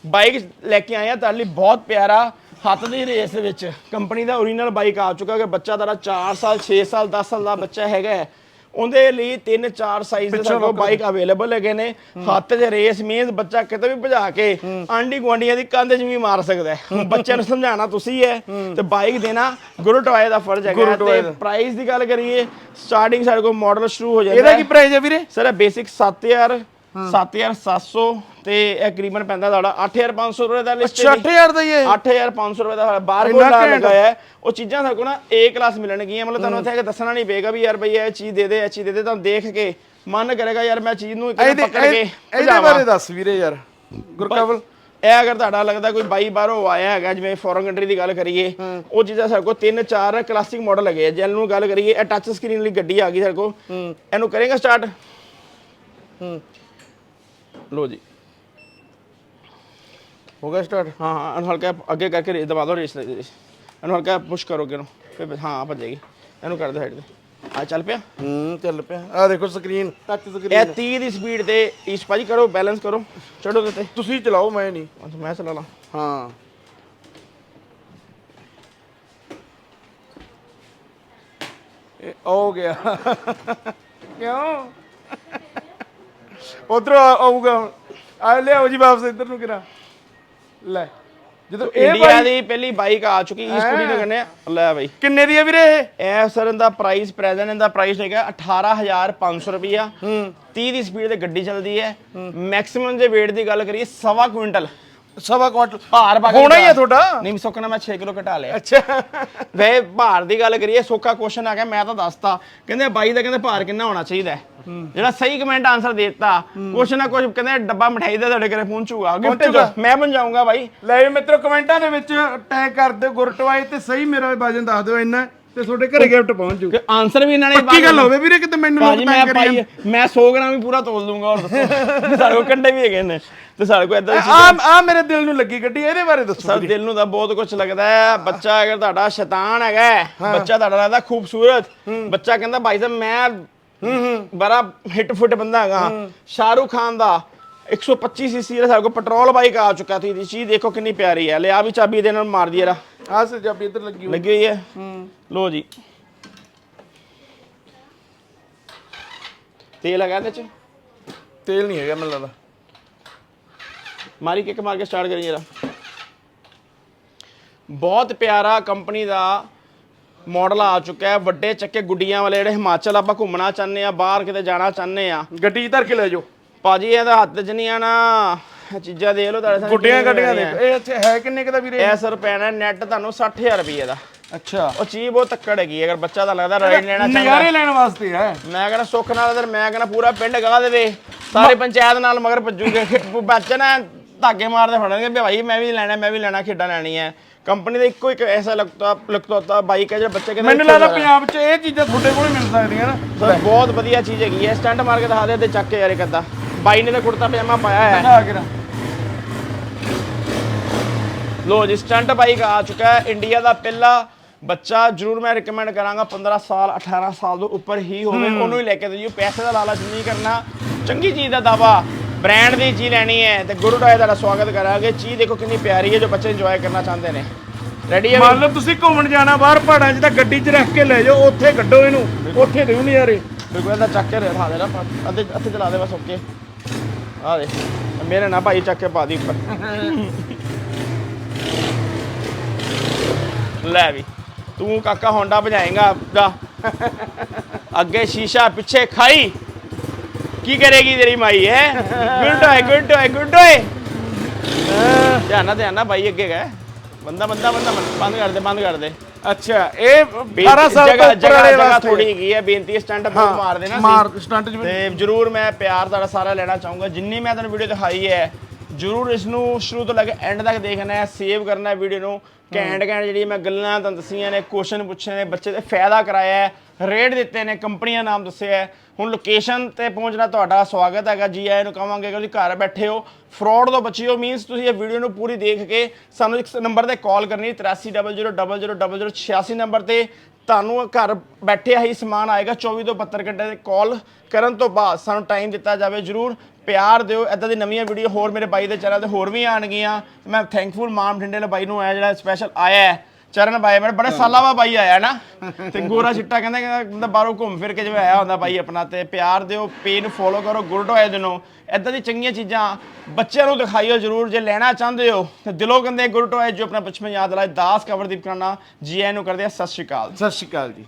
ਬਾਈਕ ਲੈ ਕੇ ਆਇਆ ਤੇਰੇ ਲਈ ਬਹੁਤ ਪਿਆਰਾ ਹੱਥ ਦੀ ਰੇਸ ਵਿੱਚ। ਕੰਪਨੀ ਦਾ ਓਰੀਜਨਲ ਬਾਈਕ ਆ ਚੁੱਕਾ ਕਿ ਬੱਚਾ ਤੇਰਾ 4 ਸਾਲ 6 ਸਾਲ 10 ਸਾਲ ਦਾ ਬੱਚਾ ਹੈਗਾ। ਉਹਦੇ ਲਈ 3 4 ਸਾਈਜ਼ ਦੇ ਸਾਡੇ ਕੋਲ ਬਾਈਕ ਅਵੇਲੇਬਲ ਹੈਗੇ ਨੇ। ਹੱਥ 'ਚ ਰੇਸ ਮੀਨਸ ਬੱਚਾ ਕਿਤੇ ਵੀ ਭਜਾ ਕੇ ਆਂਢੀ ਗੁਆਂਢੀਆਂ ਦੀ ਕੰਧ 'ਚ ਵੀ ਮਾਰ ਸਕਦਾ ਹੈ। ਬੱਚਿਆਂ ਨੂੰ ਸਮਝਾਉਣਾ ਤੁਸੀਂ ਹੈ ਤੇ ਬਾਈਕ ਦੇਣਾ ਗੁਰੂ ਟੋਏ ਦਾ ਫਰਜ਼ ਹੈਗਾ। ਤੇ। ਪ੍ਰਾਈਸ ਦੀ। ਗੱਲ ਕਰੀਏ ਸਟਾਰਟਿੰਗ ਸਾਡੇ ਕੋਲ ਮਾਡਲ ਸ਼ੁਰੂ ਹੋ ਜਾਂਦਾ ਇਹਦਾ ਕੀ ਪ੍ਰਾਈਸ ਹੈ ਵੀਰੇ? ਸਰ ਇਹ ਬੇਸਿਕ 7000 7700 ਤੇ ਇਹ ਕਰੀਬਨ ਪੈਂਦਾ ਤੁਹਾਡਾ। 8500 ਰੁਪਏ ਦਾ ਲਿਸਟ 60000 ਦਾ ਹੀ ਹੈ। 8500 ਰੁਪਏ ਦਾ ਬਾਰ ਇੰਨਾ ਕੋਡ ਘੈਂਟ। ਲਗਾਇਆ ਹੈ। ਉਹ ਚੀਜ਼ਾਂ ਸਾਡੇ ਕੋਲ ਨਾ A ਕਲਾਸ ਮਿਲਣਗੀਆਂ। ਮਤਲਬ ਤੁਹਾਨੂੰ ਇੱਥੇ ਦੱਸਣਾ ਨਹੀਂ ਪਏਗਾ ਵੀ ਯਾਰ ਬਈ ਇਹ ਚੀਜ਼ ਦੇ ਦੇ ਇਹ ਚੀਜ਼ ਦੇ ਦੇ ਤੁਹਾਨੂੰ ਦੇਖ ਕੇ ਮਨ ਕਰੇਗਾ ਯਾਰ ਮੈਂ ਚੀਜ਼ ਨੂੰ ਇੱਕ ਪਕੜ ਕੇ ਇਹਦੇ। ਬਾਰੇ ਦੱਸ ਵੀਰੇ ਯਾਰ ਗੁਰਕਵਲ। ਇਹ ਅਗਰ ਤੁਹਾਡਾ ਲੱਗਦਾ ਕੋਈ ਬਾਈ ਬਾਹਰੋਂ ਆਇਆ ਹੈਗਾ ਜਿਵੇਂ ਫੋਰਨ ਕੰਟਰੀ ਦੀ ਗੱਲ ਕਰੀਏ ਉਹ ਚੀਜ਼ਾਂ ਸਾਡੇ ਕੋਲ ਤਿੰਨ ਚਾਰ ਕਲਾਸਿਕ ਮਾਡਲ ਹੈਗੇ ਆ। ਜੈਲ ਨੂੰ ਗੱਲ ਕਰੀਏ ਇਹ ਟੱਚ ਸਕਰੀਨ ਵਾਲੀ ਗੱਡੀ ਆ ਗਈ ਸਾਡੇ ਕੋਲ। ਇਹਨੂੰ ਕਰੇਗਾ ਸਟਾਰਟ ਹੂੰ। ਲੋ ਜੀ। ਹੋ ਗਿਆ ਸਟਾਰਟ ਹਾਂ ਹਾਂ ਇਹਨੂੰ ਹਲਕਾ ਅੱਗੇ ਕਰਕੇ ਰੇਸ ਦਬਾ ਦਿਓ ਰੇਸ ਦੇ ਰੇਸ। ਇਹਨੂੰ ਹਲਕਾ ਪੁਸ਼ ਕਰੋਗੇ ਇਹਨੂੰ ਫਿਰ ਹਾਂ ਭੱਜੇਗੀ ਇਹਨੂੰ ਕਰ ਦਿਓ ਸਾਈਡ ਤੇ। ਆ ਚੱਲ ਪਿਆ? ਹੂੰ ਚੱਲ ਪਿਆ। ਆ ਦੇਖੋ ਸਕਰੀਨ ਟੱਚ ਇਹ ਸਕਰੀਨ 30 ਦੀ ਸਪੀਡ ਤੇ ਈਸ਼ ਭਾਜੀ ਕਰੋ ਬੈਲੈਂਸ ਕਰੋ। ਚੜੋ ਤੇ ਤੁਸੀਂ ਚਲਾਓ ਮੈਂ ਨਹੀਂ। ਅੱਛਾ ਮੈਂ ਚਲਾ ਲਾਂ। ਹਾਂ। ਇਹ ਹੋ ਗਿਆ। ਕਿਉਂ? ਉਧਰ ਆਊਗਾ ਹੁਣ। ਆ ਲਿਆਓ ਜੀ ਵਾਪਸ ਇੱਧਰ ਨੂੰ ਕਿਰਾ। ਲੈ ਜਦੋਂ ਇਹ ਇੰਡੀਆ ਬਾਈ ਦੀ ਪਹਿਲੀ ਬਾਈਕ ਆ ਚੁੱਕੀ ਇਸ ਕੁੜੀ ਨੇ ਕਹਿੰਦੇ ਲੈ ਬਾਈ। ਕਿੰਨੇ ਦੀ ਹੈ ਵੀਰੇ ਇਹ? ਇਹ ਸਰ ਇਹਦਾ ਪ੍ਰਾਈਸ ਪ੍ਰੈਜ਼ੈਂਟ ਇਹਦਾ ਪ੍ਰਾਈਸ ਹੈਗਾ 18500 ਰੁਪਿਆ 30 ਦੀ ਸਪੀਡ ਤੇ ਗੱਡੀ ਚੱਲਦੀ ਹੈ। ਮੈਕਸਿਮਮ ਜੇ weight ਦੀ ਗੱਲ ਕਰੀਏ ਸਵਾ ਕੁਇੰਟਲ। ਸਵਾ ਕੁਆਂਟਲ ਭਾਰ ਪਾ ਕੇ ਹੋਣਾ ਹੀ ਹੈ ਘਟਾ- ਤੁਹਾਡਾ? ਨਹੀਂ ਸੋਕਣਾ ਮੈਂ 6 ਕਿਲੋ ਘਟਾ ਲਿਆ। ਅੱਛਾ। ਵੇ ਭਾਰ ਦੀ ਗੱਲ ਕਰੀਏ ਸੋਖਾ ਕੁਐਸਚਨ ਆ ਗਿਆ ਮੈਂ ਤਾਂ ਦੱਸਤਾ। ਕਹਿੰਦੇ ਬਾਈ ਦਾ ਕਹਿੰਦੇ ਭਾਰ ਕਿੰਨਾ ਹੋਣਾ ਚਾਹੀਦਾ ਜਿਹੜਾ ਸਹੀ ਕਮੈਂਟ ਆਨਸਰ ਦੇ ਦਿੱਤਾ ਕੁਛ ਨਾ ਕੁਛ ਕਹਿੰਦੇ ਡੱਬਾ ਮਠਾਈ ਦਾ ਤੁਹਾਡੇ ਘਰੇ ਪਹੁੰਚੂਗਾ। ਗਿਫਟ ਪਹੁੰਚੂਗਾ। ਮੈਂ ਜਾਊਂਗਾ ਬਾਈ। ਲੈ ਮਿੱਤਰੋ ਕਮੈਂਟਾਂ ਦੇ ਵਿੱਚ ਟੈਗ ਕਰ ਦਿਓ ਗੁਰਟਵਾਏ ਤੇ ਸਹੀ ਮੇਰਾ ਵਜਨ ਦੱਸ ਦਿਓ ਇੰਨਾ। ਤੇ ਤੁਹਾਡੇ ਘਰੇ ਗਿਫਟ ਪਹੁੰਚ ਜੂ। ਕਿ ਆਨਸਰ ਵੀ ਇਹਨਾਂ ਨੇ ਕੀ ਗੱਲ ਹੋਵੇ ਵੀਰੇ ਕਿਤੇ ਮੈਨੂੰ ਭਾਜੀ ਮੈਂ ਕਰੀ ਮੈਂ 100 ਗ੍ਰਾਮ ਹੀ ਪੂਰਾ ਤੋਲ ਦੂੰਗਾ ਹੋਰ ਦੱਸੋ। ਸਾਡੇ ਕੋਲ ਕੰਡੇ ਵੀ ਹੈਗੇ ਨੇ ਤੇ ਸਾਡੇ ਕੋਲ ਇਦਾਂ ਆ ਆ ਮੇਰੇ ਦਿਲ ਨੂੰ ਲੱਗੀ ਗੱਡੀ ਇਹਦੇ ਬਾਰੇ ਦੱਸੋ ਸਰ ਦਿਲ ਨੂੰ ਤਾਂ ਬਹੁਤ ਕੁਝ ਲੱਗਦਾ ਹੈ। ਬੱਚਾ ਅਗਰ ਤੁਹਾਡਾ ਸ਼ੈਤਾਨ ਹੈਗਾ ਹੈ, ਬੱਚਾ ਤੁਹਾਡਾ ਲੱਗਦਾ ਖੂਬਸੂਰਤ। ਬੱਚਾ ਕਹਿੰਦਾ ਭਾਈ ਸਾਹਿਬ ਮੈਂ ਹੂੰ ਹੂੰ। ਬੜਾ ਹਿੱਟ ਫੁੱਟ ਬੰਦਾ ਹੈਗਾ। ਸ਼ਾਹਰੁਖ ਖਾਨ ਦਾ 125 ਸੀਸੀ ਦਾ ਸਾਡੇ ਕੋਲ ਪੈਟਰੋਲ ਬਾਈਕ ਆ ਚੁੱਕਾ ਤੁਸੀਂ ਇਹ ਚੀਜ਼ ਦੇਖੋ ਕਿੰਨੀ ਪਿਆਰੀ ਹੈ। ਲਿਆ ਵੀ ਚਾਬੀ ਇਹਦੇ ਨਾਲ ਮਾਰ ਦਈਏ ਰਾ ਆ ਸਜਾਬੀ ਇੱਧਰ ਲੱਗੀ ਹੋਈ। ਲੱਗੀ ਹੋਈ ਹੈ? ਲੋ ਜੀ। ਤੇਲ ਹੈਗਾ ਇਹਦੇ ਚ? ਤੇਲ ਨਹੀਂ ਹੈਗਾ ਮੈਨੂੰ ਲੱਗਦਾ। ਮਾਰੀ ਕਿੱਕ ਮਾਰ ਕੇ ਸਟਾਰਟ ਕਰੀ ਜਰਾ ਬਹੁਤ ਪਿਆਰਾ ਕੰਪਨੀ ਦਾ ਮਾਡਲ ਆ ਚੁੱਕਾ ਹੈ। ਵੱਡੇ ਚੱਕੇ ਗੁੱਡੀਆਂ ਵਾਲੇ ਜਿਹੜੇ ਹਿਮਾਚਲ ਆਪਾਂ ਘੁੰਮਣਾ ਚਾਹੁੰਦੇ ਆ ਬਾਹਰ ਕਿਤੇ ਜਾਣਾ ਚਾਹੁੰਦੇ ਆ ਗੱਡੀ 'ਚ ਧਰ ਕੇ ਲੈ ਜਾਓ। ਭਾਜੀ ਇਹਦਾ ਹੱਥ 'ਚ ਨਹੀਂ ਆਣਾ ਚੀਜ਼ਾਂ ਦੇਖ ਲਓ ਤੁਹਾਡੇ ਸਾਹਮਣੇ ਗੁੱਡੀਆਂ ਗੱਡੀਆਂ। ਦੇਖ। ਇਹ ਇੱਥੇ ਹੈ ਕਿੰਨੇ ਕੁ ਦਾ ਵੀਰੇ? ਇਹ ਸਰ ਪੈਣਾ ਨੈਟ ਤੁਹਾਨੂੰ 60000 ਰੁਪਏ ਦਾ। ਅੱਛਾ। ਉਹ ਚੀਜ਼ ਬਹੁਤ ਤੱਕੜ ਹੈਗੀ ਅਗਰ ਬੱਚਾ ਤਾਂ ਲੱਗਦਾ ਰਾਈਡ ਲੈਣਾ ਚਾਹੁੰਦਾ। ਨਜ਼ਾਰੇ ਲੈਣ ਵਾਸਤੇ ਹੈ। ਮੈਂ ਕਹਿੰਦਾ ਸੁੱਖ ਨਾਲ ਇਧਰ ਮੈਂ ਕਹਿੰਦਾ ਪੂਰਾ ਪਿੰਡ ਗਾ ਦੇਵੇ ਸਾਰੇ ਪੰਚਾਇਤ ਨਾਲ ਮਗਰ ਭੱਜੂਗੇ ਬੱਚੇ ਨਾ ਧਾਗੇ ਮਾਰਦੇ ਫੜਨਗੇ ਵੀ ਭਾਈ ਮੈਂ ਵੀ ਲੈਣਾ ਮੈਂ ਵੀ ਲੈਣਾ ਖੇਡਾਂ ਲੈਣੀ ਹੈ। ਕੰਪਨੀ ਦਾ ਇੱਕੋ ਇੱਕ ਐਸਾ ਲੱਗਦਾ ਲੱਗਦਾ ਬਾਈਕ ਹੈ ਜਿਹੜਾ ਬੱਚੇ ਕਹਿੰਦੇ ਮੈਨੂੰ ਲੱਗਦਾ ਪੰਜਾਬ 'ਚ ਇਹ ਚੀਜ਼ਾਂ ਤੁਹਾਡੇ ਕੋਲ ਹੀ ਮਿਲ ਸਕਦੀਆਂ ਨਾ। ਬਹੁਤ ਵਧੀਆ ਚੀਜ਼ ਹੈਗੀ ਹੈ। ਸਟੰਟ ਮਾਰ ਕੇ ਦਿਖਾ ਦੇ ਤੇ ਚੱਕ ਕੇ ਯਾਰ ਇੱਕ ਅੱਧਾ। ਬਾਈ ਨੇ ਤਾਂ ਕੁੜਤਾ ਪਜਾਮਾ ਪਾਇਆ ਹੈ। ਆ ਲੋ ਜੀ ਸਟੰਟ ਬਾਈਕ ਆ ਚੁੱਕਾ ਹੈ। ਇੰਡੀਆ ਦਾ ਪਹਿਲਾ ਬੱਚਾ ਜਰੂਰ ਮੈਂ ਰეკਮੈਂਡ ਕਰਾਂਗਾ। 15 ਸਾਲ 18 ਸਾਲ ਤੋਂ ਉੱਪਰ ਹੀ ਹੋਵੇ ਉਹਨੂੰ ਹੀ ਲੈ ਕੇ ਦਿਓ। ਪੈਸੇ ਦਾ ਲਾਲਚ ਨਹੀਂ ਕਰਨਾ। ਚੰਗੀ ਚੀਜ਼ ਦਾ ਦਾਵਾ। ਬ੍ਰਾਂਡ ਦੀ ਚੀਜ਼ ਲੈਣੀ ਹੈ। ਤੇ ਗੁਰੂ ਰਾਏ ਦਾ ਸਵਾਗਤ ਕਰਾਂਗੇ। ਚੀਜ਼ ਦੇਖੋ ਕਿੰਨੀ ਪਿਆਰੀ ਹੈ ਜੋ ਬੱਚੇ ਇੰਜੋਏ ਕਰਨਾ ਚਾਹੁੰਦੇ ਨੇ। Ready ਆ ਮੰਨ ਲਓ ਤੁਸੀਂ ਘੁੰਮਣ ਜਾਣਾ ਬਾਹਰ ਪਹਾੜਾਂ 'ਚ ਤਾਂ ਗੱਡੀ 'ਚ ਰੱਖ ਕੇ ਲੈ ਜਾਓ। ਉੱਥੇ ਕੱਢੋ ਇਹਨੂੰ। ਉੱਥੇ ਦਿਓ ਨਜ਼ਾਰੇ ਬਿਲਕੁਲ ਇਹਦਾ ਚੱਕ ਕੇ ਰਖਾ ਦੇਣਾ। ਅੱਧੇ ਅੱਧੇ ਚਲਾ ਦੇ ਬਸ ਓਕੇ ਆ ਦੇ ਮੇਰੇ ਨਾ ਭਾਈ ਚੱਕ ਕੇ ਪਾ ਦੀ ਉੱਪਰ। ਲੈ ਵੀ ਤੂੰ ਕਾਕਾ ਹੋਂਡਾ ਭਜਾਏਗਾ ਜਾ ਅੱਗੇ ਸ਼ੀਸ਼ਾ ਪਿੱਛੇ ਖਾਈ। ਕੀ ਕਰੇਗੀ ਤੇਰੀ ਮਾਈ ਹੈ? ਗੁੱਡ ਹੋਏ ਗੁੱਡ ਹੋਏ ਗੁੱਡ ਹੋਏ ਧਿਆਨ ਨਾਲ ਧਿਆਨ ਨਾਲ ਭਾਈ ਅੱਗੇ ਗਏ। ਬੰਦਾ ਬੰਦਾ ਬੰਦਾ। ਬੰਦ ਕਰ ਦੇ ਬੰਦ ਕਰ ਦੇ। ਅੱਛਾ ਇਹ 18 ਬੇਨਤੀ- ਸਾਲ ਤੋਂ ਜਗ੍ਹਾ ਵਾਸਤੇ। ਥੋੜੀ ਹੈਗੀ ਹੈ ਬੇਨਤੀ ਸਟੰਟ ਬਹੁਤ ਮਾਰਦੇ ਨਾ ਮਾਰ ਸਟੰਟ ਤੇ ਜਰੂਰ ਮੈਂ ਪਿਆਰ ਤੁਹਾਡਾ ਸਾਰਾ ਲੈਣਾ ਚਾਹੂੰਗਾ। ਜਿੰਨੀ ਮੈਂ ਤੁਹਾਨੂੰ ਵੀਡੀਓ ਦਿਖਾਈ ਹੈ ਜਰੂਰ ਇਸ ਨੂੰ ਸ਼ੁਰੂ ਤੋਂ ਲੈ ਕੇ ਐਂਡ ਤੱਕ ਦੇਖਣਾ ਹੈ ਸੇਵ ਕਰਨਾ ਹੈ ਵੀਡੀਓ ਨੂੰ। ਘੈਂਟ ਘੈਂਟ ਜਿਹੜੀ ਮੈਂ ਗੱਲਾਂ ਤੁਹਾਨੂੰ ਦੱਸੀਆਂ ਨੇ ਕੁਐਸਚਨ ਪੁੱਛੇ ਨੇ ਬੱਚੇ ਦੇ ਫਾਇਦਾ ਕਰਾਇਆ ਹੈ ਰੇਟ ਦਿੱਤੇ ਨੇ ਕੰਪਨੀਆਂ ਨਾਮ ਦੱਸਿਆ ਹੈ। ਹੁਣ ਲੋਕੇਸ਼ਨ ਤੇ ਪਹੁੰਚਣਾ ਤੁਹਾਡਾ ਸਵਾਗਤ ਹੈਗਾ ਜੀ ਆਇਆਂ ਨੂੰ ਕਹਾਂਗੇ ਕਿ ਤੁਸੀਂ ਘਰ ਬੈਠੇ ਹੋ। ਫਰਾਡ ਤੋਂ ਬਚਿਓ ਮੀਨਸ ਤੁਸੀਂ ਇਹ ਵੀਡੀਓ ਨੂੰ ਪੂਰੀ ਦੇਖ ਕੇ ਸਾਨੂੰ ਇੱਕ ਨੰਬਰ ਤੇ ਕਾਲ ਕਰਨੀ 8300000086 ਨੰਬਰ ਤੇ। ਤੁਹਾਨੂੰ ਘਰ ਬੈਠੇ ਹੀ ਸਮਾਨ ਆਏਗਾ 24 ਤੋਂ 72 ਘੰਟੇ ਦੇ ਕਾਲ ਕਰਨ ਤੋਂ ਬਾਅਦ ਸਾਨੂੰ ਟਾਈਮ ਦਿੱਤਾ ਜਾਵੇ ਜਰੂਰ। ਪਿਆਰ ਦਿਓ ਇਦਾਂ ਦੀ ਨਵੀਆਂ ਵੀਡੀਓ ਹੋਰ ਮੇਰੇ ਬਾਈ ਦੇ ਚੈਨਲ ਤੇ ਹੋਰ ਵੀ ਆਣਗੀਆਂ ਮੈਂ ਥੈਂਕਫੁਲ ਮਾਮ ਬਠਿੰਡੇ ਵਾਲੇ ਬਾਈ ਨੂੰ ਆਇਆ ਜਿਹੜਾ ਸਪੈਸ਼ਲ ਆਇਆ ਹੈ। ਚਰਨ ਬਾਈ ਮੇਰੇ ਬੜੇ ਸਾਲਾਂ ਬਾਅਦ ਬਾਈ ਆਇਆ ਨਾ। ਤੇ ਗੋਰਾ ਚਿੱਟਾ ਕਹਿੰਦਾ ਕਹਿੰਦਾ ਬਾਹਰੋਂ ਘੁੰਮ ਫਿਰ ਕੇ ਜਿਵੇਂ ਆਇਆ ਹੁੰਦਾ ਬਾਈ ਆਪਣਾ। ਤੇ ਪਿਆਰ ਦਿਓ ਪੇਜ ਨੂੰ ਫੋਲੋ ਕਰੋ ਗੁੱਡ ਹੋਏ ਦਿਨੋਂ। ਇਦਾਂ ਦੀ ਚੰਗੀਆਂ ਚੀਜ਼ਾਂ ਬੱਚਿਆਂ ਨੂੰ ਦਿਖਾਈਓ ਜਰੂਰ। ਜੇ ਲੈਣਾ ਚਾਹੁੰਦੇ ਹੋ ਤੇ ਦਿਲੋਂ ਕਹਿੰਦੇ ਗੁੱਡ ਹੋਏ ਜੋ ਆਪਣਾ ਬਚਪਨ ਯਾਦ ਲਾਏ ਦਾਸ ਕਵਰਦੀਪ ਕਰਨਾ ਜੀ ਆਇਆਂ ਨੂੰ ਕਰਦੇ ਆ ਸਤਿ ਸ਼੍ਰੀ ਅਕਾਲ ਸਤਿ ਸ਼੍ਰੀ ਅਕਾਲ ਜੀ।